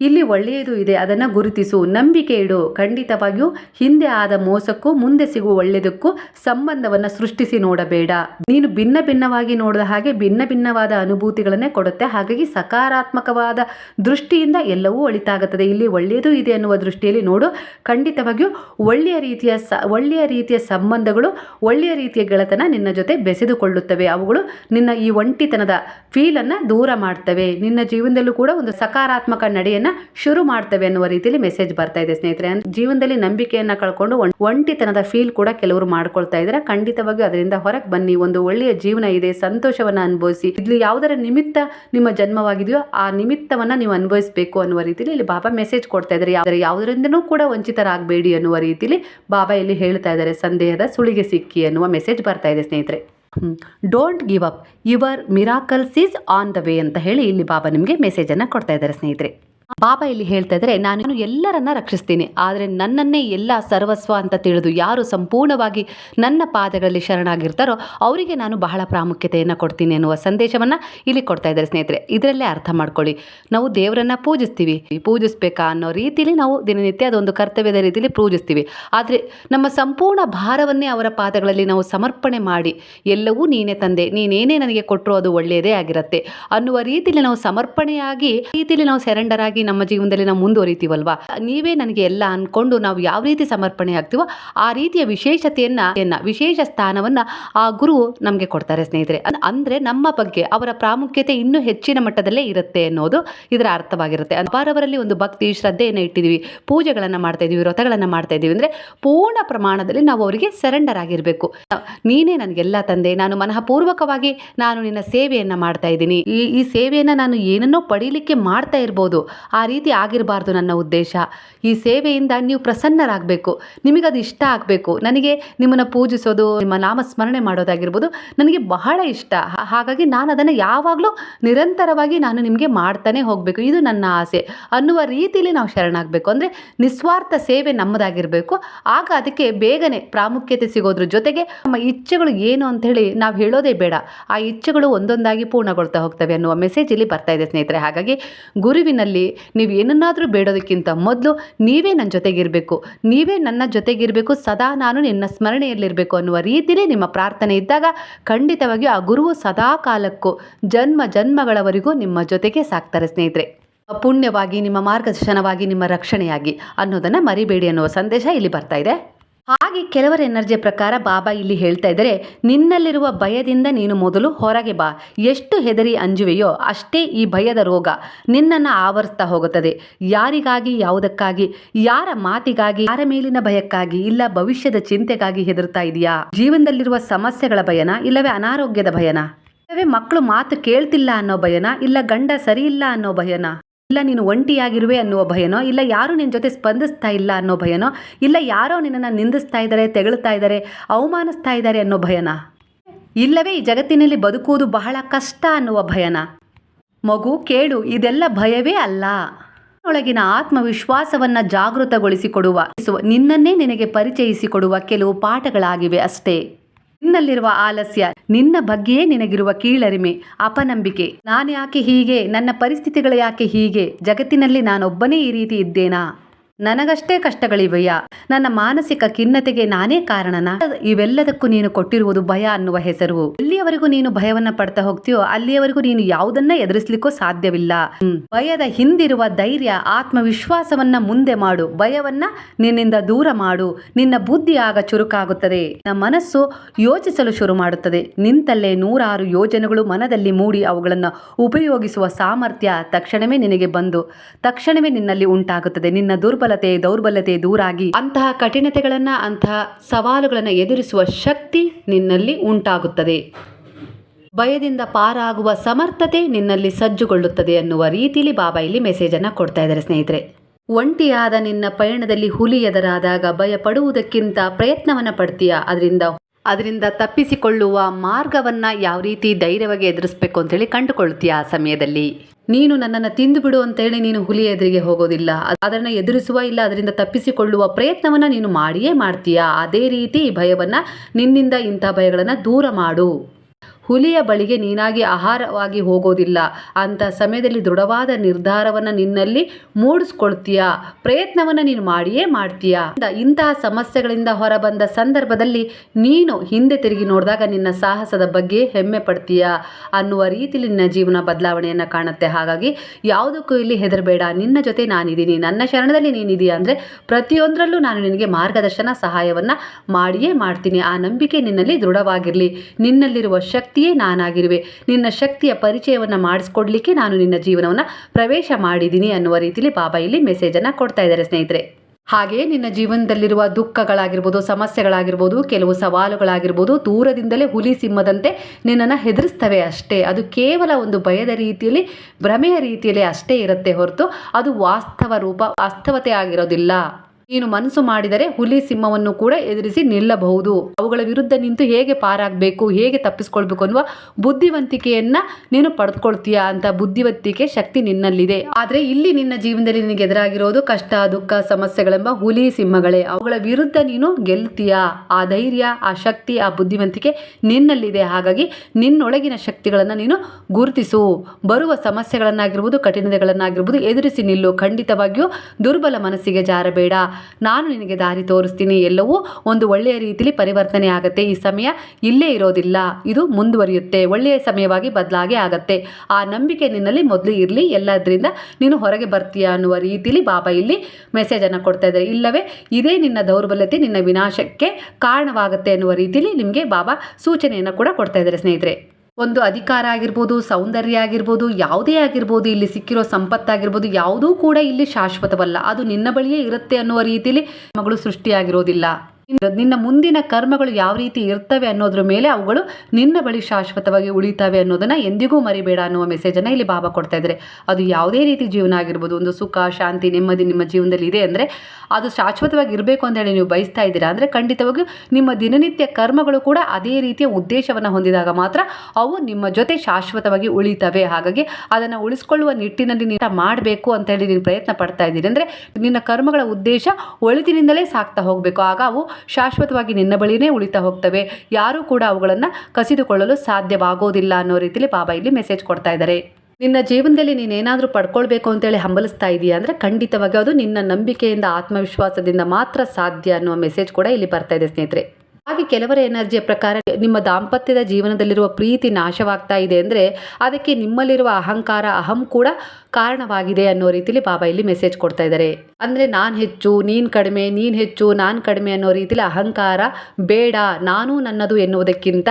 ಇಲ್ಲಿ ಒಳ್ಳೆಯದು ಇದೆ, ಅದನ್ನು ಗುರುತಿಸು. ನಂಬಿಕೆ ಇಡು. ಖಂಡಿತವಾಗಿಯೂ ಹಿಂದೆ ಆದ ಮೋಸಕ್ಕೂ ಮುಂದೆ ಸಿಗುವ ಒಳ್ಳೆಯದಕ್ಕೂ ಸಂಬಂಧವನ್ನು ಸೃಷ್ಟಿಸಿ ನೋಡಬೇಡ. ನೀನು ಭಿನ್ನ ಭಿನ್ನವಾಗಿ ನೋಡಿದ ಹಾಗೆ ಭಿನ್ನ ಭಿನ್ನವಾದ ಅನುಭೂತಿಗಳನ್ನೇ ಕೊಡುತ್ತೆ. ಹಾಗಾಗಿ ಸಕಾರಾತ್ಮಕವಾದ ದೃಷ್ಟಿಯಿಂದ ಎಲ್ಲವೂ ಒಳಿತಾಗುತ್ತದೆ. ಇಲ್ಲಿ ಒಳ್ಳೆಯದು ಇದೆ ಅನ್ನುವ ದೃಷ್ಟಿಯಲ್ಲಿ ನೋಡು. ಖಂಡಿತವಾಗಿಯೂ ಒಳ್ಳೆಯ ರೀತಿಯ ಸ, ಒಳ್ಳೆಯ ರೀತಿಯ ಸಂಬಂಧಗಳು ಒಳ್ಳೆಯ ರೀತಿಯ ಗೆಳೆತನ ನಿನ್ನ ಜೊತೆ ಬೆಸೆದುಕೊಳ್ಳುತ್ತವೆ. ಅವುಗಳು ನಿನ್ನ ಈ ಒಂಟಿತನದ ಫೀಲನ್ನು ದೂರ ಮಾಡ್ತವೆ. ನಿನ್ನ ಜೀವನದಲ್ಲೂ ಕೂಡ ಒಂದು ಸಕಾರಾತ್ಮಕ ನಡೆಯನ್ನು ಶುರು ಮಾಡ್ತೇವೆ ಅನ್ನುವ ರೀತಿಯಲ್ಲಿ ಮೆಸೇಜ್ ಬರ್ತಾ ಇದೆ ಸ್ನೇಹಿತರೆ. ಜೀವನದಲ್ಲಿ ನಂಬಿಕೆಯನ್ನ ಕಳ್ಕೊಂಡು ಒಂಟಿತನದ ಫೀಲ್ ಕೂಡ ಕೆಲವರು ಮಾಡ್ಕೊಳ್ತಾ ಇದ್ದಾರೆ ಖಂಡಿತವಾಗಿ ಅದರಿಂದ ಹೊರಗೆ ಬನ್ನಿ. ಒಂದು ಒಳ್ಳೆಯ ಜೀವನ ಇದೆ, ಸಂತೋಷವನ್ನ ಅನುಭವಿಸಿ. ಇಲ್ಲಿ ಯಾವುದರ ನಿಮಿತ್ತ ನಿಮ್ಮ ಜನ್ಮವಾಗಿದೆಯೋ ಆ ನಿಮಿತ್ತವನ್ನ ನೀವು ಅನುಭವಿಸಬೇಕು ಅನ್ನುವ ರೀತಿಯಲ್ಲಿ ಇಲ್ಲಿ ಬಾಬಾ ಮೆಸೇಜ್ ಕೊಡ್ತಾ ಇದ್ದಾರೆ ಯಾವುದರ ಯಾವುದರಿಂದನೂ ಕೂಡ ವಂಚಿತರಾಗಬೇಡಿ ಅನ್ನುವ ರೀತಿಯಲ್ಲಿ ಬಾಬಾ ಇಲ್ಲಿ ಹೇಳ್ತಾ ಇದ್ದಾರೆ ಸಂದೇಹದ ಸುಳಿಗೆ ಸಿಕ್ಕಿ ಅನ್ನುವ ಮೆಸೇಜ್ ಬರ್ತಾ ಇದೆ ಸ್ನೇಹಿತರೆ. Don't give up your miracles is on the way ಅಂತ ಹೇಳಿ ಇಲ್ಲಿ ಬಾಬಾ ನಿಮಗೆ ಮೆಸೇಜನ್ನು ಕೊಡ್ತಾ ಇದ್ದಾರೆ ಸ್ನೇಹಿತರೆ. ಬಾಬಾ ಇಲ್ಲಿ ಹೇಳ್ತಾ ಇದ್ರೆ ನಾನು ಎಲ್ಲರನ್ನ ರಕ್ಷಿಸ್ತೀನಿ. ಆದರೆ ನನ್ನನ್ನೇ ಎಲ್ಲ ಸರ್ವಸ್ವ ಅಂತ ತಿಳಿದು ಯಾರು ಸಂಪೂರ್ಣವಾಗಿ ನನ್ನ ಪಾದಗಳಲ್ಲಿ ಶರಣಾಗಿರ್ತಾರೋ ಅವರಿಗೆ ನಾನು ಬಹಳ ಪ್ರಾಮುಖ್ಯತೆಯನ್ನು ಕೊಡ್ತೀನಿ ಅನ್ನುವ ಸಂದೇಶವನ್ನು ಇಲ್ಲಿ ಕೊಡ್ತಾ ಇದ್ದಾರೆ ಸ್ನೇಹಿತರೆ. ಇದರಲ್ಲೇ ಅರ್ಥ ಮಾಡ್ಕೊಳ್ಳಿ. ನಾವು ದೇವರನ್ನ ಪೂಜಿಸ್ತೀವಿ. ಪೂಜಿಸ್ಬೇಕಾ ಅನ್ನೋ ರೀತಿಯಲ್ಲಿ ನಾವು ದಿನನಿತ್ಯ ಅದೊಂದು ಕರ್ತವ್ಯದ ರೀತಿಯಲ್ಲಿ ಪೂಜಿಸ್ತೀವಿ. ಆದರೆ ನಮ್ಮ ಸಂಪೂರ್ಣ ಭಾರವನ್ನೇ ಅವರ ಪಾದಗಳಲ್ಲಿ ನಾವು ಸಮರ್ಪಣೆ ಮಾಡಿ, ಎಲ್ಲವೂ ನೀನೇ ತಂದೆ. ನೀನೇನೇ ನನಗೆ ಕೊಟ್ಟರು ಅದು ಒಳ್ಳೆಯದೇ ಆಗಿರುತ್ತೆ ಅನ್ನುವ ರೀತಿಯಲ್ಲಿ ನಾವು ಸಮರ್ಪಣೆಯಾಗಿ ರೀತಿಯಲ್ಲಿ ನಾವು ಸೆರೆಂಡರ್ ಆಗಿ ನಮ್ಮ ಜೀವನದಲ್ಲಿ ನಾವು ಮುಂದುವರಿತೀವಲ್ವಾ? ನೀವೇ ನನಗೆ ಎಲ್ಲ ಅನ್ಕೊಂಡು ನಾವು ಯಾವ ರೀತಿ ಸಮರ್ಪಣೆ ಆಗ್ತೀವೋ ಆ ರೀತಿಯ ವಿಶೇಷತೆಯನ್ನ ವಿಶೇಷ ಸ್ಥಾನವನ್ನ ಆ ಗುರು ನಮಗೆ ಕೊಡ್ತಾರೆ ಸ್ನೇಹಿತರೆ. ಅಂದ್ರೆ ನಮ್ಮ ಬಗ್ಗೆ, ಅವರ ಪ್ರಾಮುಖ್ಯತೆ ಇನ್ನೂ ಹೆಚ್ಚಿನ ಮಟ್ಟದಲ್ಲೇ ಇರುತ್ತೆ ಅನ್ನೋದು ಇದರ ಅರ್ಥವಾಗಿರುತ್ತೆ. ಅಪಾರವರಲ್ಲಿ ಒಂದು ಭಕ್ತಿ, ಶ್ರದ್ಧೆಯನ್ನು ಇಟ್ಟಿದ್ದೀವಿ, ಪೂಜೆಗಳನ್ನು ಮಾಡ್ತಾ ಇದೀವಿ ವ್ರತಗಳನ್ನು ಮಾಡ್ತಾ ಇದೀವಿ ಅಂದ್ರೆ ಪೂರ್ಣ ಪ್ರಮಾಣದಲ್ಲಿ ನಾವು ಅವರಿಗೆ ಸರೆಂಡರ್ ಆಗಿರಬೇಕು ನೀನೇ ನನಗೆಲ್ಲ ತಂದೆ, ನಾನು ಮನಃಪೂರ್ವಕವಾಗಿ ನಾನು ನಿನ್ನ ಸೇವೆಯನ್ನು ಮಾಡ್ತಾ ಇದ್ದೀನಿ. ಈ ಈ ಸೇವೆಯನ್ನು ನಾನು ಏನನ್ನೋ ಪಡೀಲಿಕ್ಕೆ ಮಾಡ್ತಾ ಇರ್ಬೋದು. ಆ ರೀತಿ ಆಗಿರಬಾರ್ದು ನನ್ನ ಉದ್ದೇಶ. ಈ ಸೇವೆಯಿಂದ ನೀವು ಪ್ರಸನ್ನರಾಗಬೇಕು. ನಿಮಗದು ಇಷ್ಟ ಆಗಬೇಕು. ನನಗೆ ನಿಮ್ಮನ್ನು ಪೂಜಿಸೋದು, ನಿಮ್ಮ ನಾಮಸ್ಮರಣೆ ಮಾಡೋದಾಗಿರ್ಬೋದು ನನಗೆ ಬಹಳ ಇಷ್ಟ. ಹಾಗಾಗಿ ನಾನು ಅದನ್ನು ಯಾವಾಗಲೂ ನಿರಂತರವಾಗಿ ನಾನು ನಿಮಗೆ ಮಾಡ್ತಾನೆ ಹೋಗಬೇಕು. ಇದು ನನ್ನ ಆಸೆ. ಅನ್ನುವ ರೀತಿಯಲ್ಲಿ ನಾವು ಶರಣಾಗಬೇಕು. ಅಂದರೆ ನಿಸ್ವಾರ್ಥ ಸೇವೆ ನಮ್ಮದಾಗಿರಬೇಕು. ಆಗ ಅದಕ್ಕೆ ಬೇಗನೆ ಪ್ರಾಮುಖ್ಯತೆ ಸಿಗೋದ್ರ ಜೊತೆಗೆ ನಮ್ಮ ಇಚ್ಛೆಗಳು ಏನು ಅಂತ ಹೇಳಿ ನಾವು ಹೇಳೋದೇ ಬೇಡ. ಆ ಇಚ್ಛೆಗಳು ಒಂದೊಂದಾಗಿ ಪೂರ್ಣಗೊಳ್ತಾ ಹೋಗ್ತವೆ ಅನ್ನುವ ಮೆಸೇಜ್ ಇಲ್ಲಿ ಬರ್ತಾ ಇದೆ ಸ್ನೇಹಿತರೆ. ಹಾಗಾಗಿ ಗುರುವಿನಲ್ಲಿ ನೀವು ಏನನ್ನಾದರೂ ಬೇಡೋದಕ್ಕಿಂತ ಮೊದಲು ನೀವೇ ನನ್ನ ಜೊತೆಗಿರಬೇಕು. ನೀವೇ ನನ್ನ ಜೊತೆಗಿರಬೇಕು. ಸದಾ ನಾನು ನಿನ್ನ ಸ್ಮರಣೆಯಲ್ಲಿರಬೇಕು ಅನ್ನುವ ರೀತಿಯಲ್ಲಿ ನಿಮ್ಮ ಪ್ರಾರ್ಥನೆ ಇದ್ದಾಗ ಖಂಡಿತವಾಗಿಯೂ ಆ ಗುರುವು ಸದಾ ಕಾಲಕ್ಕೂ ಜನ್ಮ ಜನ್ಮಗಳವರೆಗೂ ನಿಮ್ಮ ಜೊತೆಗೆ ಸಾಕ್ತಾರೆ ಸ್ನೇಹಿತರೆ. ಪುಣ್ಯವಾಗಿ, ನಿಮ್ಮ ಮಾರ್ಗದರ್ಶನವಾಗಿ, ನಿಮ್ಮ ರಕ್ಷಣೆಯಾಗಿ ಅನ್ನೋದನ್ನು ಮರಿಬೇಡಿ ಅನ್ನುವ ಸಂದೇಶ ಇಲ್ಲಿ ಬರ್ತಾ ಇದೆ. ಹಾಗೆ ಕೆಲವರ ಎನರ್ಜಿ ಪ್ರಕಾರ ಬಾಬಾ ಇಲ್ಲಿ ಹೇಳ್ತಾ ಇದ್ದಾರೆ, ನಿನ್ನಲ್ಲಿರುವ ಭಯದಿಂದ ನೀನು ಮೊದಲು ಹೊರಗೆ ಬಾ. ಎಷ್ಟು ಹೆದರಿ ಅಂಜುವೆಯೋ ಅಷ್ಟೇ ಈ ಭಯದ ರೋಗ ನಿನ್ನನ್ನು ಆವರಿಸ್ತಾ ಹೋಗುತ್ತದೆ. ಯಾರಿಗಾಗಿ, ಯಾವುದಕ್ಕಾಗಿ, ಯಾರ ಮಾತಿಗಾಗಿ, ಯಾರ ಮೇಲಿನ ಭಯಕ್ಕಾಗಿ ಇಲ್ಲ ಭವಿಷ್ಯದ ಚಿಂತೆಗಾಗಿ ಹೆದರ್ತಾ ಇದೆಯಾ? ಜೀವನದಲ್ಲಿರುವ ಸಮಸ್ಯೆಗಳ ಭಯನ ಇಲ್ಲವೇ ಅನಾರೋಗ್ಯದ ಭಯನ? ಇಲ್ಲವೇ ಮಕ್ಕಳು ಮಾತು ಕೇಳ್ತಿಲ್ಲ ಅನ್ನೋ ಭಯನ ಇಲ್ಲ ಗಂಡ ಸರಿ ಅನ್ನೋ ಭಯನ? ಇಲ್ಲ ನೀನು ಒಂಟಿಯಾಗಿರುವೆ ಅನ್ನುವ ಭಯನೋ, ಇಲ್ಲ ಯಾರು ನಿನ್ನ ಜೊತೆ ಸ್ಪಂದಿಸ್ತಾ ಇಲ್ಲ ಅನ್ನೋ ಭಯನೋ, ಇಲ್ಲ ಯಾರೋ ನಿನ್ನನ್ನು ನಿಂದಿಸ್ತಾ ಇದ್ದಾರೆ, ತೆಗಳ್ತಾ ಇದ್ದಾರೆ, ಅವಮಾನಿಸ್ತಾ ಇದ್ದಾರೆ ಅನ್ನೋ ಭಯನ? ಇಲ್ಲವೇ ಈ ಜಗತ್ತಿನಲ್ಲಿ ಬದುಕುವುದು ಬಹಳ ಕಷ್ಟ ಅನ್ನುವ ಭಯನ? ಮಗು, ಕೇಳು, ಇದೆಲ್ಲ ಭಯವೇ ಅಲ್ಲ. ಒಳಗಿನ ಆತ್ಮವಿಶ್ವಾಸವನ್ನ ಜಾಗೃತಗೊಳಿಸಿಕೊಡುವ, ನಿನ್ನನ್ನೇ ನಿನಗೆ ಪರಿಚಯಿಸಿಕೊಡುವ ಕೆಲವು ಪಾಠಗಳಾಗಿವೆ ಅಷ್ಟೇ. ನಿನ್ನಲ್ಲಿರುವ ಆಲಸ್ಯ ನಿನ್ನ ಬಗ್ಗೆಯೇ ನಿನಗಿರುವ ಕೀಳರಿಮೆ, ಅಪನಂಬಿಕೆ. ನಾನು ಯಾಕೆ ಹೀಗೆ? ನನ್ನ ಪರಿಸ್ಥಿತಿಗಳು ಯಾಕೆ ಹೀಗೆ? ಜಗತ್ತಿನಲ್ಲಿ ನಾನೊಬ್ಬನೇ ಈ ರೀತಿ ಇದ್ದೇನಾ? ನನಗಷ್ಟೇ ಕಷ್ಟಗಳಿವೆಯಾ? ನನ್ನ ಮಾನಸಿಕ ಖಿನ್ನತೆಗೆ ನಾನೇ ಕಾರಣನ? ಇವೆಲ್ಲದಕ್ಕೂ ನೀನು ಕೊಟ್ಟಿರುವುದು ಭಯ ಅನ್ನುವ ಹೆಸರು. ಎಲ್ಲಿಯವರೆಗೂ ನೀನು ಭಯವನ್ನ ಪಡ್ತಾ ಹೋಗ್ತೀಯೋ, ಅಲ್ಲಿಯವರೆಗೂ ನೀನು ಯಾವುದನ್ನ ಎದುರಿಸ್ಲಿಕ್ಕೂ ಸಾಧ್ಯವಿಲ್ಲ. ಭಯದ ಹಿಂದಿರುವ ಧೈರ್ಯ, ಆತ್ಮವಿಶ್ವಾಸವನ್ನ ಮುಂದೆ ಮಾಡು. ಭಯವನ್ನ ನಿನ್ನಿಂದ ದೂರ ಮಾಡು. ನಿನ್ನ ಬುದ್ಧಿ ಆಗ ಚುರುಕಾಗುತ್ತದೆ. ನಮ್ಮ ಮನಸ್ಸು ಯೋಚಿಸಲು ಶುರು ಮಾಡುತ್ತದೆ. ನಿಂತಲ್ಲೇ ನೂರಾರು ಯೋಜನೆಗಳು ಮನದಲ್ಲಿ ಮೂಡಿ ಅವುಗಳನ್ನು ಉಪಯೋಗಿಸುವ ಸಾಮರ್ಥ್ಯ ತಕ್ಷಣವೇ ನಿನಗೆ ಬಂದು, ತಕ್ಷಣವೇ ನಿನ್ನಲ್ಲಿ ಉಂಟಾಗುತ್ತದೆ. ನಿನ್ನ ದುರ್ಬಲತೆ ದೌರ್ಬಲ್ಯತೆ ದೂರಾಗಿ ಅಂತಹ ಕಠಿಣತೆಗಳನ್ನ, ಅಂತಹ ಸವಾಲುಗಳನ್ನು ಎದುರಿಸುವ ಶಕ್ತಿ ನಿನ್ನಲ್ಲಿ ಉಂಟಾಗುತ್ತದೆ. ಭಯದಿಂದ ಪಾರಾಗುವ ಸಮರ್ಥತೆ ನಿನ್ನಲ್ಲಿ ಸಜ್ಜುಗೊಳ್ಳುತ್ತದೆ ಅನ್ನುವ ರೀತಿಯಲ್ಲಿ ಬಾಬಾ ಇಲ್ಲಿ ಮೆಸೇಜನ್ನು ಕೊಡ್ತಾ ಇದ್ದಾರೆ ಸ್ನೇಹಿತರೆ. ಒಂಟಿಯಾದ ನಿನ್ನ ಪಯಣದಲ್ಲಿ ಹುಲಿ ಎದುರಾದಾಗ ಭಯ ಪಡುವುದಕ್ಕಿಂತ ಪ್ರಯತ್ನವನ್ನು ಪಡ್ತೀಯ? ಅದರಿಂದ ಅದರಿಂದ ತಪ್ಪಿಸಿಕೊಳ್ಳುವ ಮಾರ್ಗವನ್ನು ಯಾವ ರೀತಿ ಧೈರ್ಯವಾಗಿ ಎದುರಿಸ್ಬೇಕು ಅಂತೇಳಿ ಕಂಡುಕೊಳ್ತೀಯ ಆ ಸಮಯದಲ್ಲಿ. ನೀನು ನನ್ನನ್ನು ತಿಂದು ಬಿಡು ಅಂತೇಳಿ ನೀನು ಹುಲಿ ಎದುರಿಗೆ ಹೋಗೋದಿಲ್ಲ. ಅದನ್ನು ಎದುರಿಸುವ ಇಲ್ಲ, ಅದರಿಂದ ತಪ್ಪಿಸಿಕೊಳ್ಳುವ ಪ್ರಯತ್ನವನ್ನು ನೀನು ಮಾಡಿಯೇ ಮಾಡ್ತೀಯಾ. ಅದೇ ರೀತಿ ಈ ಭಯವನ್ನು ನಿನ್ನಿಂದ ಇಂಥ ಭಯಗಳನ್ನು ದೂರ ಮಾಡು. ಹುಲಿಯ ಬಳಿಗೆ ನೀನಾಗಿ ಆಹಾರವಾಗಿ ಹೋಗೋದಿಲ್ಲ. ಅಂಥ ಸಮಯದಲ್ಲಿ ದೃಢವಾದ ನಿರ್ಧಾರವನ್ನು ನಿನ್ನಲ್ಲಿ ಮೂಡಿಸ್ಕೊಳ್ತೀಯ? ಪ್ರಯತ್ನವನ್ನು ನೀನು ಮಾಡಿಯೇ ಮಾಡ್ತೀಯ? ಇಂತಹ ಸಮಸ್ಯೆಗಳಿಂದ ಹೊರಬಂದ ಸಂದರ್ಭದಲ್ಲಿ ನೀನು ಹಿಂದೆ ತಿರುಗಿ ನೋಡಿದಾಗ ನಿನ್ನ ಸಾಹಸದ ಬಗ್ಗೆ ಹೆಮ್ಮೆ ಪಡ್ತೀಯ? ಅನ್ನುವ ರೀತಿಯಲ್ಲಿ ನಿನ್ನ ಜೀವನ ಬದಲಾವಣೆಯನ್ನು ಕಾಣುತ್ತೆ. ಹಾಗಾಗಿ ಯಾವುದಕ್ಕೂ ಇಲ್ಲಿ ಹೆದರಬೇಡ. ನಿನ್ನ ಜೊತೆ ನಾನಿದ್ದೀನಿ. ನನ್ನ ಶರಣದಲ್ಲಿ ನೀನಿದೆಯಾ ಅಂದರೆ ಪ್ರತಿಯೊಂದರಲ್ಲೂ ನಾನು ನಿನಗೆ ಮಾರ್ಗದರ್ಶನ ಸಹಾಯವನ್ನು ಮಾಡಿಯೇ ಮಾಡ್ತೀನಿ. ಆ ನಂಬಿಕೆ ನಿನ್ನಲ್ಲಿ ದೃಢವಾಗಿರಲಿ. ನಿನ್ನಲ್ಲಿರುವ ಶಕ್ತಿಯೇ ನಾನಾಗಿರುವೆ. ನಿನ್ನ ಶಕ್ತಿಯ ಪರಿಚಯವನ್ನು ಮಾಡಿಸ್ಕೊಡ್ಲಿಕ್ಕೆ ನಾನು ನಿನ್ನ ಜೀವನವನ್ನು ಪ್ರವೇಶ ಮಾಡಿದ್ದೀನಿ ಅನ್ನುವ ರೀತಿಯಲ್ಲಿ ಬಾಬಾ ಇಲ್ಲಿ ಮೆಸೇಜನ್ನು ಕೊಡ್ತಾ ಇದ್ದಾರೆ ಸ್ನೇಹಿತರೆ. ಹಾಗೆಯೇ ನಿನ್ನ ಜೀವನದಲ್ಲಿರುವ ದುಃಖಗಳಾಗಿರ್ಬೋದು, ಸಮಸ್ಯೆಗಳಾಗಿರ್ಬೋದು, ಕೆಲವು ಸವಾಲುಗಳಾಗಿರ್ಬೋದು ದೂರದಿಂದಲೇ ಹುಲಿ ಸಿಂಹದಂತೆ ನಿನ್ನನ್ನು ಹೆದರಿಸ್ತವೆ ಅಷ್ಟೇ. ಅದು ಕೇವಲ ಒಂದು ಭಯದ ರೀತಿಯಲ್ಲಿ, ಭ್ರಮೆಯ ರೀತಿಯಲ್ಲಿ ಅಷ್ಟೇ ಇರುತ್ತೆ ಹೊರತು ಅದು ವಾಸ್ತವ ರೂಪ, ವಾಸ್ತವತೆ ಆಗಿರೋದಿಲ್ಲ. ನೀನು ಮನಸ್ಸು ಮಾಡಿದರೆ ಹುಲಿ ಸಿಂಹವನ್ನು ಕೂಡ ಎದುರಿಸಿ ನಿಲ್ಲಬಹುದು. ಅವುಗಳ ವಿರುದ್ಧ ನಿಂತು ಹೇಗೆ ಪಾರಾಗಬೇಕು, ಹೇಗೆ ತಪ್ಪಿಸ್ಕೊಳ್ಬೇಕು ಅನ್ನುವ ಬುದ್ಧಿವಂತಿಕೆಯನ್ನ ನೀನು ಪಡೆದುಕೊಳ್ತೀಯ ಅಂತ ಬುದ್ಧಿವಂತಿಕೆ ಶಕ್ತಿ ನಿನ್ನಲ್ಲಿದೆ. ಆದರೆ ಇಲ್ಲಿ ನಿನ್ನ ಜೀವನದಲ್ಲಿ ನಿನಗೆ ಎದುರಾಗಿರೋದು ಕಷ್ಟ, ದುಃಖ, ಸಮಸ್ಯೆಗಳೆಂಬ ಹುಲಿ ಸಿಂಹಗಳೇ. ಅವುಗಳ ವಿರುದ್ಧ ನೀನು ಗೆಲ್ತೀಯ? ಆ ಧೈರ್ಯ, ಆ ಶಕ್ತಿ, ಆ ಬುದ್ಧಿವಂತಿಕೆ ನಿನ್ನಲ್ಲಿದೆ. ಹಾಗಾಗಿ ನಿನ್ನೊಳಗಿನ ಶಕ್ತಿಗಳನ್ನು ನೀನು ಗುರುತಿಸು. ಬರುವ ಸಮಸ್ಯೆಗಳನ್ನಾಗಿರ್ಬೋದು, ಕಠಿಣತೆಗಳನ್ನಾಗಿರ್ಬೋದು ಎದುರಿಸಿ ನಿಲ್ಲು. ಖಂಡಿತವಾಗಿಯೂ ದುರ್ಬಲ ಮನಸ್ಸಿಗೆ ಜಾರಬೇಡ. ನಾನು ನಿನಗೆ ದಾರಿ ತೋರಿಸ್ತೀನಿ. ಎಲ್ಲವೂ ಒಂದು ಒಳ್ಳೆಯ ರೀತಿಯಲ್ಲಿ ಪರಿವರ್ತನೆ ಆಗುತ್ತೆ. ಈ ಸಮಯ ಇಲ್ಲೇ ಇರೋದಿಲ್ಲ. ಇದು ಮುಂದುವರಿಯುತ್ತೆ. ಒಳ್ಳೆಯ ಸಮಯವಾಗಿ ಬದಲಾಗಿ ಆಗತ್ತೆ. ಆ ನಂಬಿಕೆ ನಿನ್ನಲ್ಲಿ ಮೊದಲು ಇರಲಿ. ಎಲ್ಲದರಿಂದ ನೀನು ಹೊರಗೆ ಬರ್ತೀಯ ಅನ್ನುವ ರೀತಿಯಲ್ಲಿ ಬಾಬಾ ಇಲ್ಲಿ ಮೆಸೇಜನ್ನು ಕೊಡ್ತಾ ಇದ್ದಾರೆ. ಇಲ್ಲವೇ, ಇದೇ ನಿನ್ನ ದೌರ್ಬಲ್ಯತೆ, ನಿನ್ನ ವಿನಾಶಕ್ಕೆ ಕಾರಣವಾಗುತ್ತೆ ಅನ್ನುವ ರೀತಿಯಲ್ಲಿ ನಿಮಗೆ ಬಾಬಾ ಸೂಚನೆಯನ್ನು ಕೂಡ ಕೊಡ್ತಾ ಇದ್ದಾರೆ ಸ್ನೇಹಿತರೆ. ಒಂದು ಅಧಿಕಾರ ಆಗಿರ್ಬೋದು, ಸೌಂದರ್ಯ ಆಗಿರ್ಬೋದು, ಯಾವುದೇ ಆಗಿರ್ಬೋದು, ಇಲ್ಲಿ ಸಿಕ್ಕಿರೋ ಸಂಪತ್ತಾಗಿರ್ಬೋದು, ಯಾವುದೂ ಕೂಡ ಇಲ್ಲಿ ಶಾಶ್ವತವಲ್ಲ. ಅದು ನಿನ್ನ ಬಳಿಯೇ ಇರುತ್ತೆ ಅನ್ನುವ ರೀತಿಯಲ್ಲಿ ಮಗಳು ಸೃಷ್ಟಿಯಾಗಿರೋದಿಲ್ಲ. ನಿನ್ನ ಮುಂದಿನ ಕರ್ಮಗಳು ಯಾವ ರೀತಿ ಇರ್ತವೆ ಅನ್ನೋದ್ರ ಮೇಲೆ ಅವುಗಳು ನಿನ್ನ ಬಳಿ ಶಾಶ್ವತವಾಗಿ ಉಳಿತವೆ ಅನ್ನೋದನ್ನ ಎಂದಿಗೂ ಮರಿಬೇಡ ಅನ್ನುವ ಮೆಸೇಜನ್ನು ಇಲ್ಲಿ ಬಾಬಾ ಕೊಡ್ತಾ ಇದ್ದಾರೆ. ಅದು ಯಾವುದೇ ರೀತಿ ಜೀವನ ಆಗಿರ್ಬೋದು, ಒಂದು ಸುಖ, ಶಾಂತಿ, ನೆಮ್ಮದಿ ನಿಮ್ಮ ಜೀವನದಲ್ಲಿ ಇದೆ ಅಂದರೆ ಅದು ಶಾಶ್ವತವಾಗಿ ಇರಬೇಕು ಅಂತ ಹೇಳಿ ನೀವು ಬಯಸ್ತಾ ಇದ್ದೀರಾ ಅಂದರೆ ಖಂಡಿತವಾಗಿಯೂ ನಿಮ್ಮ ದಿನನಿತ್ಯ ಕರ್ಮಗಳು ಕೂಡ ಅದೇ ರೀತಿಯ ಉದ್ದೇಶವನ್ನು ಹೊಂದಿದಾಗ ಮಾತ್ರ ಅವು ನಿಮ್ಮ ಜೊತೆ ಶಾಶ್ವತವಾಗಿ ಉಳಿತವೆ. ಹಾಗಾಗಿ ಅದನ್ನು ಉಳಿಸ್ಕೊಳ್ಳುವ ನಿಟ್ಟಿನಲ್ಲಿ ನೀನು ಮಾಡಬೇಕು ಅಂತ ಹೇಳಿ ನೀನು ಪ್ರಯತ್ನ ಪಡ್ತಾ ಇದ್ದೀರಿ ಅಂದರೆ ನಿನ್ನ ಕರ್ಮಗಳ ಉದ್ದೇಶ ಒಳಿತಿನಿಂದಲೇ ಸಾಕ್ತಾ ಹೋಗಬೇಕು. ಆಗ ಅವು ಶಾಶ್ವತವಾಗಿ ನಿನ್ನ ಬಳಿನೇ ಉಳಿತಾ ಹೋಗ್ತವೆ. ಯಾರೂ ಕೂಡ ಅವುಗಳನ್ನು ಕಸಿದುಕೊಳ್ಳಲು ಸಾಧ್ಯವಾಗೋದಿಲ್ಲ ಅನ್ನೋ ರೀತಿಯಲ್ಲಿ ಬಾಬಾ ಇಲ್ಲಿ ಮೆಸೇಜ್ ಕೊಡ್ತಾ ಇದ್ದಾರೆ. ನಿನ್ನ ಜೀವನದಲ್ಲಿ ನೀನೇನಾದರೂ ಪಡ್ಕೊಳ್ಬೇಕು ಅಂತೇಳಿ ಹಂಬಲಿಸ್ತಾ ಇದೆಯಾ ಅಂದರೆ ಖಂಡಿತವಾಗಿ ಅದು ನಿನ್ನ ನಂಬಿಕೆಯಿಂದ, ಆತ್ಮವಿಶ್ವಾಸದಿಂದ ಮಾತ್ರ ಸಾಧ್ಯ ಅನ್ನೋ ಮೆಸೇಜ್ ಕೂಡ ಇಲ್ಲಿ ಬರ್ತಾ ಇದೆ ಸ್ನೇಹಿತರೆ. ಹಾಗೆ ಕೆಲವರ ಎನರ್ಜಿಯ ಪ್ರಕಾರ ನಿಮ್ಮ ದಾಂಪತ್ಯದ ಜೀವನದಲ್ಲಿರುವ ಪ್ರೀತಿ ನಾಶವಾಗ್ತಾ ಇದೆ ಅಂದರೆ ಅದಕ್ಕೆ ನಿಮ್ಮಲ್ಲಿರುವ ಅಹಂಕಾರ, ಅಹಂ ಕೂಡ ಕಾರಣವಾಗಿದೆ ಅನ್ನೋ ರೀತಿಲಿ ಬಾಬಾ ಇಲ್ಲಿ ಮೆಸೇಜ್ ಕೊಡ್ತಾ ಇದ್ದಾರೆ. ಅಂದರೆ ನಾನು ಹೆಚ್ಚು, ನೀನು ಕಡಿಮೆ, ನೀನು ಹೆಚ್ಚು, ನಾನು ಕಡಿಮೆ ಅನ್ನೋ ರೀತಿಲಿ ಅಹಂಕಾರ ಬೇಡ, ನಾನು ನನ್ನದು ಎನ್ನುವುದಕ್ಕಿಂತ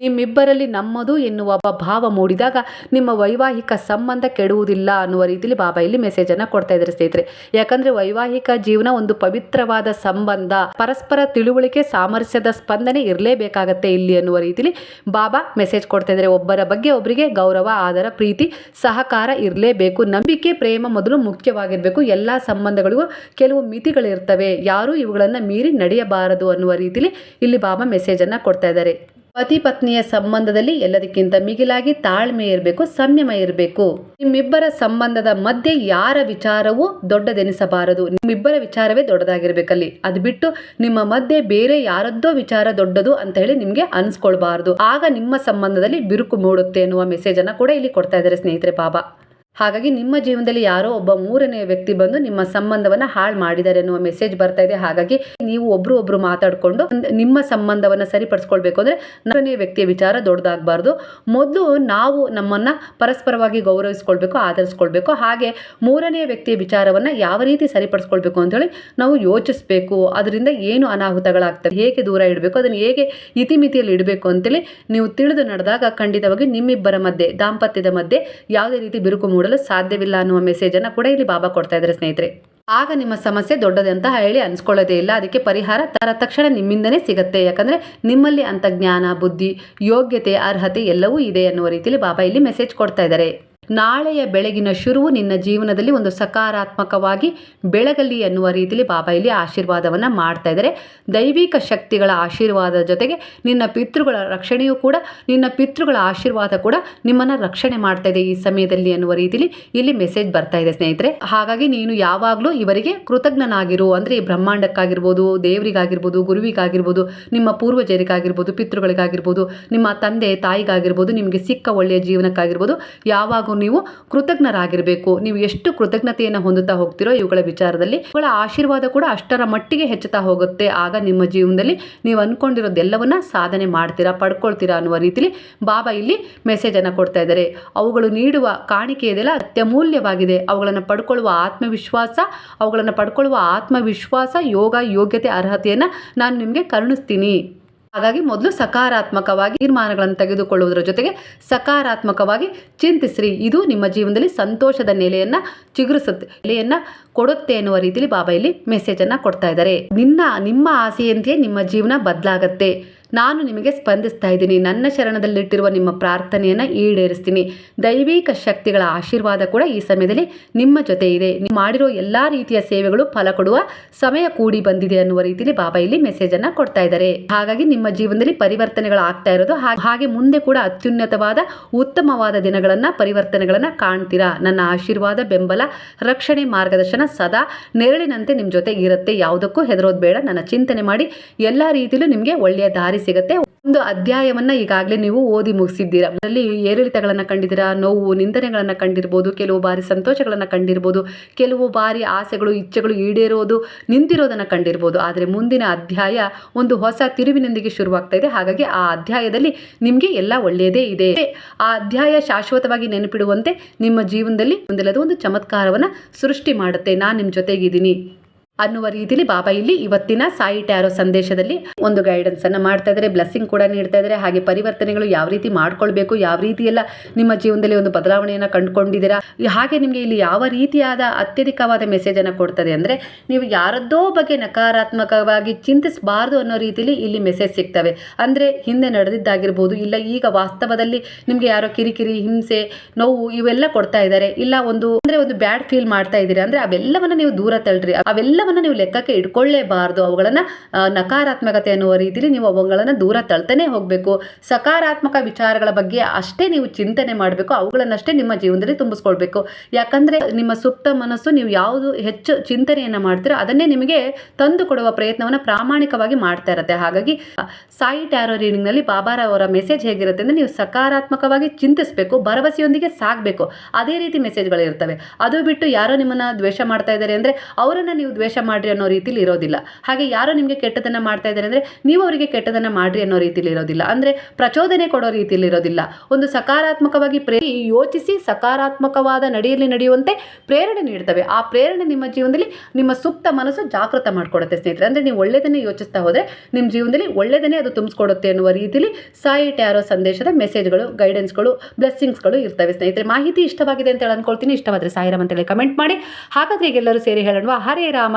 ನಿಮ್ಮಿಬ್ಬರಲ್ಲಿ ನಮ್ಮದು ಎನ್ನುವ ಭಾವ ಮೂಡಿದಾಗ ನಿಮ್ಮ ವೈವಾಹಿಕ ಸಂಬಂಧ ಕೆಡುವುದಿಲ್ಲ ಅನ್ನುವ ರೀತಿಯಲ್ಲಿ ಬಾಬಾ ಇಲ್ಲಿ ಮೆಸೇಜನ್ನು ಕೊಡ್ತಾ ಇದ್ದಾರೆ ಸ್ನೇಹಿತರೆ. ಯಾಕಂದ್ರೆ ವೈವಾಹಿಕ ಜೀವನ ಒಂದು ಪವಿತ್ರವಾದ ಸಂಬಂಧ, ಪರಸ್ಪರ ತಿಳುವಳಿಕೆ, ಸಾಮರಸ್ಯದ ಸ್ಪಂದನೆ ಇರಲೇಬೇಕಾಗತ್ತೆ ಇಲ್ಲಿ ಅನ್ನುವ ರೀತಿಯಲ್ಲಿ ಬಾಬಾ ಮೆಸೇಜ್ ಕೊಡ್ತಾ ಇದ್ದಾರೆ. ಒಬ್ಬರ ಬಗ್ಗೆ ಒಬ್ಬರಿಗೆ ಗೌರವ, ಆದರ, ಪ್ರೀತಿ, ಸಹಕಾರ ಇರಲೇಬೇಕು. ನಂಬಿಕೆ, ಪ್ರೇಮ ಮೊದಲು ಮುಖ್ಯವಾಗಿರಬೇಕು. ಎಲ್ಲ ಸಂಬಂಧಗಳಿಗೂ ಕೆಲವು ಮಿತಿಗಳಿರ್ತವೆ. ಯಾರೂ ಇವುಗಳನ್ನು ಮೀರಿ ನಡೆಯಬಾರದು ಅನ್ನುವ ರೀತಿಯಲ್ಲಿ ಇಲ್ಲಿ ಬಾಬಾ ಮೆಸೇಜನ್ನು ಕೊಡ್ತಾ ಇದ್ದಾರೆ. ಪತಿ ಪತ್ನಿಯ ಸಂಬಂಧದಲ್ಲಿ ಎಲ್ಲದಕ್ಕಿಂತ ಮಿಗಿಲಾಗಿ ತಾಳ್ಮೆ ಇರಬೇಕು, ಸಂಯಮ ಇರಬೇಕು. ನಿಮ್ಮಿಬ್ಬರ ಸಂಬಂಧದ ಮಧ್ಯೆ ಯಾರ ವಿಚಾರವೂ ದೊಡ್ಡದೆನಿಸಬಾರದು. ನಿಮ್ಮಿಬ್ಬರ ವಿಚಾರವೇ ದೊಡ್ಡದಾಗಿರ್ಬೇಕಲ್ಲಿ. ಅದು ಬಿಟ್ಟು ನಿಮ್ಮ ಮಧ್ಯೆ ಬೇರೆ ಯಾರದ್ದೋ ವಿಚಾರ ದೊಡ್ಡದು ಅಂತ ಹೇಳಿ ನಿಮಗೆ ಅನ್ಸ್ಕೊಳ್ಬಾರ್ದು. ಆಗ ನಿಮ್ಮ ಸಂಬಂಧದಲ್ಲಿ ಬಿರುಕು ಮೂಡುತ್ತೆ ಎನ್ನುವ ಮೆಸೇಜ್ ಅನ್ನ ಕೂಡ ಇಲ್ಲಿ ಕೊಡ್ತಾ ಇದ್ದಾರೆ ಸ್ನೇಹಿತರೆ ಬಾಬಾ ಹಾಗಾಗಿ ನಿಮ್ಮ ಜೀವನದಲ್ಲಿ ಯಾರೋ ಒಬ್ಬ ಮೂರನೇ ವ್ಯಕ್ತಿ ಬಂದು ನಿಮ್ಮ ಸಂಬಂಧವನ್ನ ಹಾಳು ಮಾಡಿದ್ದಾರೆ ಅನ್ನುವ ಮೆಸೇಜ್ ಬರ್ತಾ ಇದೆ. ಹಾಗಾಗಿ ನೀವು ಒಬ್ರು ಒಬ್ರು ಮಾತಾಡಿಕೊಂಡು ನಿಮ್ಮ ಸಂಬಂಧವನ್ನ ಸರಿಪಡಿಸ್ಕೊಳ್ಬೇಕು ಅಂದ್ರೆ ಮೂರನೇ ವ್ಯಕ್ತಿಯ ವಿಚಾರ ದೊಡ್ಡದಾಗಬಾರ್ದು. ಮೊದಲು ನಾವು ನಮ್ಮನ್ನ ಪರಸ್ಪರವಾಗಿ ಗೌರವಿಸ್ಕೊಳ್ಬೇಕು, ಆಧರಿಸ್ಕೊಳ್ಬೇಕು. ಹಾಗೆ ಮೂರನೇ ವ್ಯಕ್ತಿಯ ವಿಚಾರವನ್ನ ಯಾವ ರೀತಿ ಸರಿಪಡಿಸ್ಕೊಳ್ಬೇಕು ಹೇಳಿ ನಾವು ಯೋಚಿಸ್ಬೇಕು. ಅದರಿಂದ ಏನು ಅನಾಹುತಗಳಾಗ್ತವೆ, ಹೇಗೆ ದೂರ ಇಡಬೇಕು, ಅದನ್ನು ಹೇಗೆ ಇತಿಮಿತಿಯಲ್ಲಿ ಇಡಬೇಕು ಅಂತೇಳಿ ನೀವು ತಿಳಿದು ನಡೆದಾಗ ಖಂಡಿತವಾಗಿ ನಿಮ್ಮಿಬ್ಬರ ಮಧ್ಯೆ, ದಾಂಪತ್ಯದ ಮಧ್ಯೆ ಯಾವುದೇ ರೀತಿ ಬಿರುಕು ಮೂಡಲು ಸಾಧ್ಯವಿಲ್ಲ ಅನ್ನುವ ಮೆಸೇಜನ್ನು ಕೂಡ ಇಲ್ಲಿ ಬಾಬಾ ಕೊಡ್ತಾ ಇದ್ದಾರೆ ಸ್ನೇಹಿತರೆ. ಆಗ ನಿಮ್ಮ ಸಮಸ್ಯೆ ದೊಡ್ಡದೆ ಅಂತ ಹೇಳಿ ಅನ್ಸ್ಕೊಳ್ಳೋದೇ ಇಲ್ಲ. ಅದಕ್ಕೆ ಪರಿಹಾರ ತರ ತಕ್ಷಣ ನಿಮ್ಮಿಂದನೇ ಸಿಗುತ್ತೆ. ಯಾಕಂದ್ರೆ ನಿಮ್ಮಲ್ಲಿ ಅಂತ ಜ್ಞಾನ, ಬುದ್ಧಿ, ಯೋಗ್ಯತೆ, ಅರ್ಹತೆ ಎಲ್ಲವೂ ಇದೆ ಅನ್ನುವ ರೀತಿಯಲ್ಲಿ ಬಾಬಾ ಇಲ್ಲಿ ಮೆಸೇಜ್ ಕೊಡ್ತಾ ಇದ್ದಾರೆ. ನಾಳೆಯ ಬೆಳಗಿನ ಶುರುವು ನಿನ್ನ ಜೀವನದಲ್ಲಿ ಒಂದು ಸಕಾರಾತ್ಮಕವಾಗಿ ಬೆಳಗಲಿ ಅನ್ನುವ ರೀತಿಯಲ್ಲಿ ಬಾಬಾ ಇಲ್ಲಿ ಆಶೀರ್ವಾದವನ್ನು ಮಾಡ್ತಾ ಇದ್ದಾರೆ. ದೈವಿಕ ಶಕ್ತಿಗಳ ಆಶೀರ್ವಾದ ಜೊತೆಗೆ ನಿನ್ನ ಪಿತೃಗಳ ರಕ್ಷಣೆಯೂ ಕೂಡ, ನಿನ್ನ ಪಿತೃಗಳ ಆಶೀರ್ವಾದ ಕೂಡ ನಿಮ್ಮನ್ನು ರಕ್ಷಣೆ ಮಾಡ್ತಾ ಇದೆ ಈ ಸಮಯದಲ್ಲಿ ಅನ್ನುವ ರೀತಿಯಲ್ಲಿ ಇಲ್ಲಿ ಮೆಸೇಜ್ ಬರ್ತಾ ಇದೆ ಸ್ನೇಹಿತರೆ. ಹಾಗಾಗಿ ನೀನು ಯಾವಾಗಲೂ ಇವರಿಗೆ ಕೃತಜ್ಞನಾಗಿರು. ಅಂದರೆ ಈ ಬ್ರಹ್ಮಾಂಡಕ್ಕಾಗಿರ್ಬೋದು, ದೇವರಿಗಾಗಿರ್ಬೋದು, ಗುರುವಿಗಾಗಿರ್ಬೋದು, ನಿಮ್ಮ ಪೂರ್ವಜರಿಗಾಗಿರ್ಬೋದು, ಪಿತೃಗಳಿಗಾಗಿರ್ಬೋದು, ನಿಮ್ಮ ತಂದೆ ತಾಯಿಗಾಗಿರ್ಬೋದು, ನಿಮಗೆ ಸಿಕ್ಕ ಒಳ್ಳೆಯ ಜೀವನಕ್ಕಾಗಿರ್ಬೋದು ಯಾವಾಗೂ ನೀವು ಕೃತಜ್ಞರಾಗಿರಬೇಕು. ನೀವು ಎಷ್ಟು ಕೃತಜ್ಞತೆಯನ್ನು ಹೊಂದುತ್ತಾ ಹೋಗ್ತಿರೋ ಇವುಗಳ ವಿಚಾರದಲ್ಲಿ ಇವುಗಳ ಆಶೀರ್ವಾದ ಕೂಡ ಅಷ್ಟರ ಮಟ್ಟಿಗೆ ಹೆಚ್ಚುತ್ತಾ ಹೋಗುತ್ತೆ. ಆಗ ನಿಮ್ಮ ಜೀವನದಲ್ಲಿ ನೀವು ಅಂದ್ಕೊಂಡಿರೋದೆಲ್ಲವನ್ನ ಸಾಧನೆ ಮಾಡ್ತೀರಾ, ಪಡ್ಕೊಳ್ತೀರಾ ಅನ್ನುವ ರೀತಿಲಿ ಬಾಬಾ ಇಲ್ಲಿ ಮೆಸೇಜನ್ನು ಕೊಡ್ತಾ ಇದ್ದಾರೆ. ಅವುಗಳು ನೀಡುವ ಕಾಣಿಕೆ ಇದೆಲ್ಲ ಅತ್ಯಮೂಲ್ಯವಾಗಿದೆ. ಅವುಗಳನ್ನು ಪಡ್ಕೊಳ್ಳುವ ಆತ್ಮವಿಶ್ವಾಸ, ಅವುಗಳನ್ನು ಪಡ್ಕೊಳ್ಳುವ ಆತ್ಮವಿಶ್ವಾಸ, ಯೋಗ ಯೋಗ್ಯತೆ ಅರ್ಹತೆಯನ್ನು ನಾನು ನಿಮಗೆ ಕರುಣಿಸ್ತೀನಿ. ಹಾಗಾಗಿ ಮೊದಲು ಸಕಾರಾತ್ಮಕವಾಗಿ ತೀರ್ಮಾನಗಳನ್ನು ತೆಗೆದುಕೊಳ್ಳುವುದರ ಜೊತೆಗೆ ಸಕಾರಾತ್ಮಕವಾಗಿ ಚಿಂತಿಸ್ರಿ. ಇದು ನಿಮ್ಮ ಜೀವನದಲ್ಲಿ ಸಂತೋಷದ ನೆಲೆಯನ್ನು ಚಿಗುರಿಸುತ್ತೆ, ನೆಲೆಯನ್ನು ಕೊಡುತ್ತೆ ಎನ್ನುವ ರೀತಿಯಲ್ಲಿ ಬಾಬಾ ಇಲ್ಲಿ ಮೆಸೇಜನ್ನು ಕೊಡ್ತಾ ಇದ್ದಾರೆ. ನಿನ್ನ, ನಿಮ್ಮ ಆಸೆಯಂತೆಯೇ ನಿಮ್ಮ ಜೀವನ ಬದಲಾಗತ್ತೆ. ನಾನು ನಿಮಗೆ ಸ್ಪಂದಿಸ್ತಾ ಇದ್ದೀನಿ. ನನ್ನ ಶರಣದಲ್ಲಿಟ್ಟಿರುವ ನಿಮ್ಮ ಪ್ರಾರ್ಥನೆಯನ್ನು ಈಡೇರಿಸ್ತೀನಿ. ದೈವಿಕ ಶಕ್ತಿಗಳ ಆಶೀರ್ವಾದ ಕೂಡ ಈ ಸಮಯದಲ್ಲಿ ನಿಮ್ಮ ಜೊತೆ ಇದೆ. ನೀವು ಮಾಡಿರೋ ಎಲ್ಲ ರೀತಿಯ ಸೇವೆಗಳು ಫಲ ಕೊಡುವ ಸಮಯ ಕೂಡಿ ಬಂದಿದೆ ಅನ್ನುವ ರೀತಿಯಲ್ಲಿ ಬಾಬಾ ಇಲ್ಲಿ ಮೆಸೇಜ್ ಅನ್ನ ಕೊಡ್ತಾ ಇದ್ದಾರೆ. ಹಾಗಾಗಿ ನಿಮ್ಮ ಜೀವನದಲ್ಲಿ ಪರಿವರ್ತನೆಗಳು ಆಗ್ತಾ ಇರೋದು ಹಾಗೆ ಮುಂದೆ ಕೂಡ ಅತ್ಯುನ್ನತವಾದ, ಉತ್ತಮವಾದ ದಿನಗಳನ್ನ, ಪರಿವರ್ತನೆಗಳನ್ನ ಕಾಣ್ತೀರಾ? ನನ್ನ ಆಶೀರ್ವಾದ, ಬೆಂಬಲ, ರಕ್ಷಣೆ, ಮಾರ್ಗದರ್ಶನ ಸದಾ ನೆರಳಿನಂತೆ ನಿಮ್ಮ ಜೊತೆ ಇರುತ್ತೆ. ಯಾವುದಕ್ಕೂ ಹೆದರೋದು ಬೇಡ. ನನ್ನ ಚಿಂತನೆ ಮಾಡಿ ಎಲ್ಲ ರೀತಿಯಲ್ಲೂ ನಿಮಗೆ ಒಳ್ಳೆಯ ದಾರಿ ಸಿಗುತ್ತೆ. ಒಂದು ಅಧ್ಯಾಯವನ್ನ ಈಗಾಗಲೇ ನೀವು ಓದಿ ಮುಗಿಸಿದ್ದೀರಾ. ಅದರಲ್ಲಿ ಏರಿಳಿತಗಳನ್ನ ಕಂಡಿದ್ದೀರಾ? ನೋವು, ನಿಂದನೆಗಳನ್ನ ಕಂಡಿರ್ಬೋದು, ಕೆಲವು ಬಾರಿ ಸಂತೋಷಗಳನ್ನ ಕಂಡಿರ್ಬೋದು, ಕೆಲವು ಬಾರಿ ಆಸೆಗಳು, ಇಚ್ಛೆಗಳು ಈಡೇರೋದು, ನಿಂತಿರೋದನ್ನ ಕಂಡಿರ್ಬೋದು. ಆದರೆ ಮುಂದಿನ ಅಧ್ಯಾಯ ಒಂದು ಹೊಸ ತಿರುವಿನೊಂದಿಗೆ ಶುರುವಾಗ್ತಾ ಇದೆ. ಹಾಗಾಗಿ ಆ ಅಧ್ಯಾಯದಲ್ಲಿ ನಿಮಗೆ ಎಲ್ಲ ಒಳ್ಳೆಯದೇ ಇದೆ. ಆ ಅಧ್ಯಾಯ ಶಾಶ್ವತವಾಗಿ ನೆನಪಿಡುವಂತೆ ನಿಮ್ಮ ಜೀವನದಲ್ಲಿ ಒಂದಿಲ್ಲದ ಒಂದು ಚಮತ್ಕಾರವನ್ನು ಸೃಷ್ಟಿ ಮಾಡುತ್ತೆ. ನಾನು ನಿಮ್ಮ ಜೊತೆಗಿದ್ದೀನಿ. ಅನ್ನುವ ರೀತಿಲಿ ಬಾಬಾ ಇಲ್ಲಿ ಇವತ್ತಿನ ಸಾಯಿ ಟ್ಯಾರೋ ಸಂದೇಶದಲ್ಲಿ ಒಂದು ಗೈಡೆನ್ಸ್ ಅನ್ನು ಮಾಡ್ತಾ ಇದ್ದಾರೆ ಬ್ಲೆಸ್ಸಿಂಗ್ ಕೂಡ ನೀಡ್ತಾ ಇದ್ದಾರೆ ಹಾಗೆ ಪರಿವರ್ತನೆಗಳು ಯಾವ ರೀತಿ ಮಾಡ್ಕೊಳ್ಬೇಕು, ಯಾವ ರೀತಿ ಎಲ್ಲ ನಿಮ್ಮ ಜೀವನದಲ್ಲಿ ಒಂದು ಬದಲಾವಣೆಯನ್ನು ಕಂಡುಕೊಂಡಿದ್ದೀರಾ, ಹಾಗೆ ನಿಮಗೆ ಇಲ್ಲಿ ಯಾವ ರೀತಿಯಾದ ಅತ್ಯಧಿಕವಾದ ಮೆಸೇಜ್ ಅನ್ನು ಕೊಡ್ತದೆ ಅಂದರೆ ನೀವು ಯಾರದ್ದೋ ಬಗ್ಗೆ ನಕಾರಾತ್ಮಕವಾಗಿ ಚಿಂತಿಸಬಾರ್ದು ಅನ್ನೋ ರೀತಿಲಿ ಇಲ್ಲಿ ಮೆಸೇಜ್ ಸಿಗ್ತವೆ. ಅಂದರೆ ಹಿಂದೆ ನಡೆದಿದ್ದಾಗಿರ್ಬೋದು, ಇಲ್ಲ ಈಗ ವಾಸ್ತವದಲ್ಲಿ ನಿಮಗೆ ಯಾರೋ ಕಿರಿಕಿರಿ, ಹಿಂಸೆ, ನೋವು ಇವೆಲ್ಲ ಕೊಡ್ತಾ ಇದ್ದಾರೆ ಇಲ್ಲ ಒಂದು ಅಂದರೆ ಒಂದು ಬ್ಯಾಡ್ ಫೀಲ್ ಮಾಡ್ತಾ ಇದ್ದೀರಾ ಅಂದರೆ ಅವೆಲ್ಲವನ್ನು ನೀವು ದೂರ ತಳ್ಳ್ರಿ ಅವೆಲ್ಲವನ್ನ ನೀವು ಲೆಕ್ಕಕ್ಕೆ ಇಟ್ಕೊಳ್ಳೇಬಾರ್ದು ಅವುಗಳನ್ನು ನಕಾರಾತ್ಮಕತೆ ಅನ್ನುವ ರೀತಿಯಲ್ಲಿ ನೀವು ಅವುಗಳನ್ನು ದೂರ ತಳ್ತಾನೆ ಹೋಗಬೇಕು. ಸಕಾರಾತ್ಮಕ ವಿಚಾರಗಳ ಬಗ್ಗೆ ಅಷ್ಟೇ ನೀವು ಚಿಂತನೆ ಮಾಡಬೇಕು. ಅವುಗಳನ್ನಷ್ಟೇ ನಿಮ್ಮ ಜೀವನದಲ್ಲಿ ತುಂಬಿಸ್ಕೊಳ್ಬೇಕು. ಯಾಕಂದ್ರೆ ನಿಮ್ಮ ಸುಪ್ತ ಮನಸ್ಸು ನೀವು ಯಾವುದು ಹೆಚ್ಚು ಚಿಂತನೆಯನ್ನ ಮಾಡ್ತೀರೋ ಅದನ್ನೇ ನಿಮಗೆ ತಂದು ಕೊಡುವ ಪ್ರಯತ್ನವನ್ನ ಪ್ರಾಮಾಣಿಕವಾಗಿ ಮಾಡ್ತಾ ಇರುತ್ತೆ. ಹಾಗಾಗಿ, ಸಾಯಿ ಟ್ಯಾರೋ ರೀಡಿಂಗ್ನಲ್ಲಿ ಬಾಬಾರವರ ಮೆಸೇಜ್ ಹೇಗಿರುತ್ತೆ ಅಂದ್ರೆ ನೀವು ಸಕಾರಾತ್ಮಕವಾಗಿ ಚಿಂತಿಸಬೇಕು, ಭರವಸೆಯೊಂದಿಗೆ ಸಾಗಬೇಕು. ಅದೇ ರೀತಿ ಮೆಸೇಜ್ಗಳು ಇರ್ತವೆ ಅದು ಬಿಟ್ಟು ಯಾರೋ ನಿಮ್ಮನ್ನ ದ್ವೇಷ ಮಾಡ್ತಾ ಇದ್ದಾರೆ ಅಂದ್ರೆ ಅವರನ್ನು ನೀವು ದ್ವೇಷ ಮಾಡ್ರಿ ಅನ್ನೋ ರೀತಿಲಿ ಇರೋದಿಲ್ಲ. ಹಾಗೆ ಯಾರು ನಿಮಗೆ ಕೆಟ್ಟದನ್ನ ಮಾಡ್ತಾ ಇದ್ದಾರೆ ಅಂದರೆ ನೀವು ಅವರಿಗೆ ಕೆಟ್ಟದನ್ನ ಮಾಡ್ರಿ ಅನ್ನೋ ರೀತಿಲಿ ಇರೋದಿಲ್ಲ. ಅಂದರೆ ಪ್ರಚೋದನೆ ಕೊಡೋ ರೀತಿಯಲ್ಲಿ ಇರೋದಿಲ್ಲ. ಒಂದು ಸಕಾರಾತ್ಮಕವಾಗಿ ಪ್ರೇ ಯೋಚಿಸಿ ಸಕಾರಾತ್ಮಕವಾದ ನಡೆಯಲ್ಲಿ ನಡೆಯುವಂತೆ ಪ್ರೇರಣೆ ನೀಡ್ತವೆ. ಆ ಪ್ರೇರಣೆ ನಿಮ್ಮ ಜೀವನದಲ್ಲಿ ನಿಮ್ಮ ಸುಪ್ತ ಮನಸ್ಸು ಜಾಗೃತ ಮಾಡಿಕೊಡುತ್ತೆ ಸ್ನೇಹಿತರೆ. ಅಂದರೆ ನೀವು ಒಳ್ಳೆಯದನ್ನೇ ಯೋಚಿಸ್ತಾ ಹೋದರೆ ನಿಮ್ಮ ಜೀವನದಲ್ಲಿ ಒಳ್ಳೆಯದನ್ನೇ ಅದು ತುಂಬಿಸ್ಕೊಡುತ್ತೆ ಅನ್ನುವ ರೀತಿಲಿ ಸಾಯಿ ಟ್ಯಾರೋ ಸಂದೇಶದ ಮೆಸೇಜ್ಗಳು ಗೈಡೆನ್ಸ್ಗಳು ಬ್ಲೆಸ್ಸಿಂಗ್ಸ್ಗಳು ಇರ್ತವೆ ಸ್ನೇಹಿತರೆ. ಮಾಹಿತಿ ಇಷ್ಟವಾಗಿದೆ ಅಂತ ಹೇಳಿ ಅನ್ಕೊಳ್ತೀನಿ. ಇಷ್ಟವಾದರೆ ಸಾಯಿರಾಮ್ ಅಂತೇಳಿ ಕಮೆಂಟ್ ಮಾಡಿ. ಹಾಗಾದರೆ ಈಗೆಲ್ಲರೂ ಸೇರಿ ಹೇಳೋಣ ಹರೇ ರಾಮ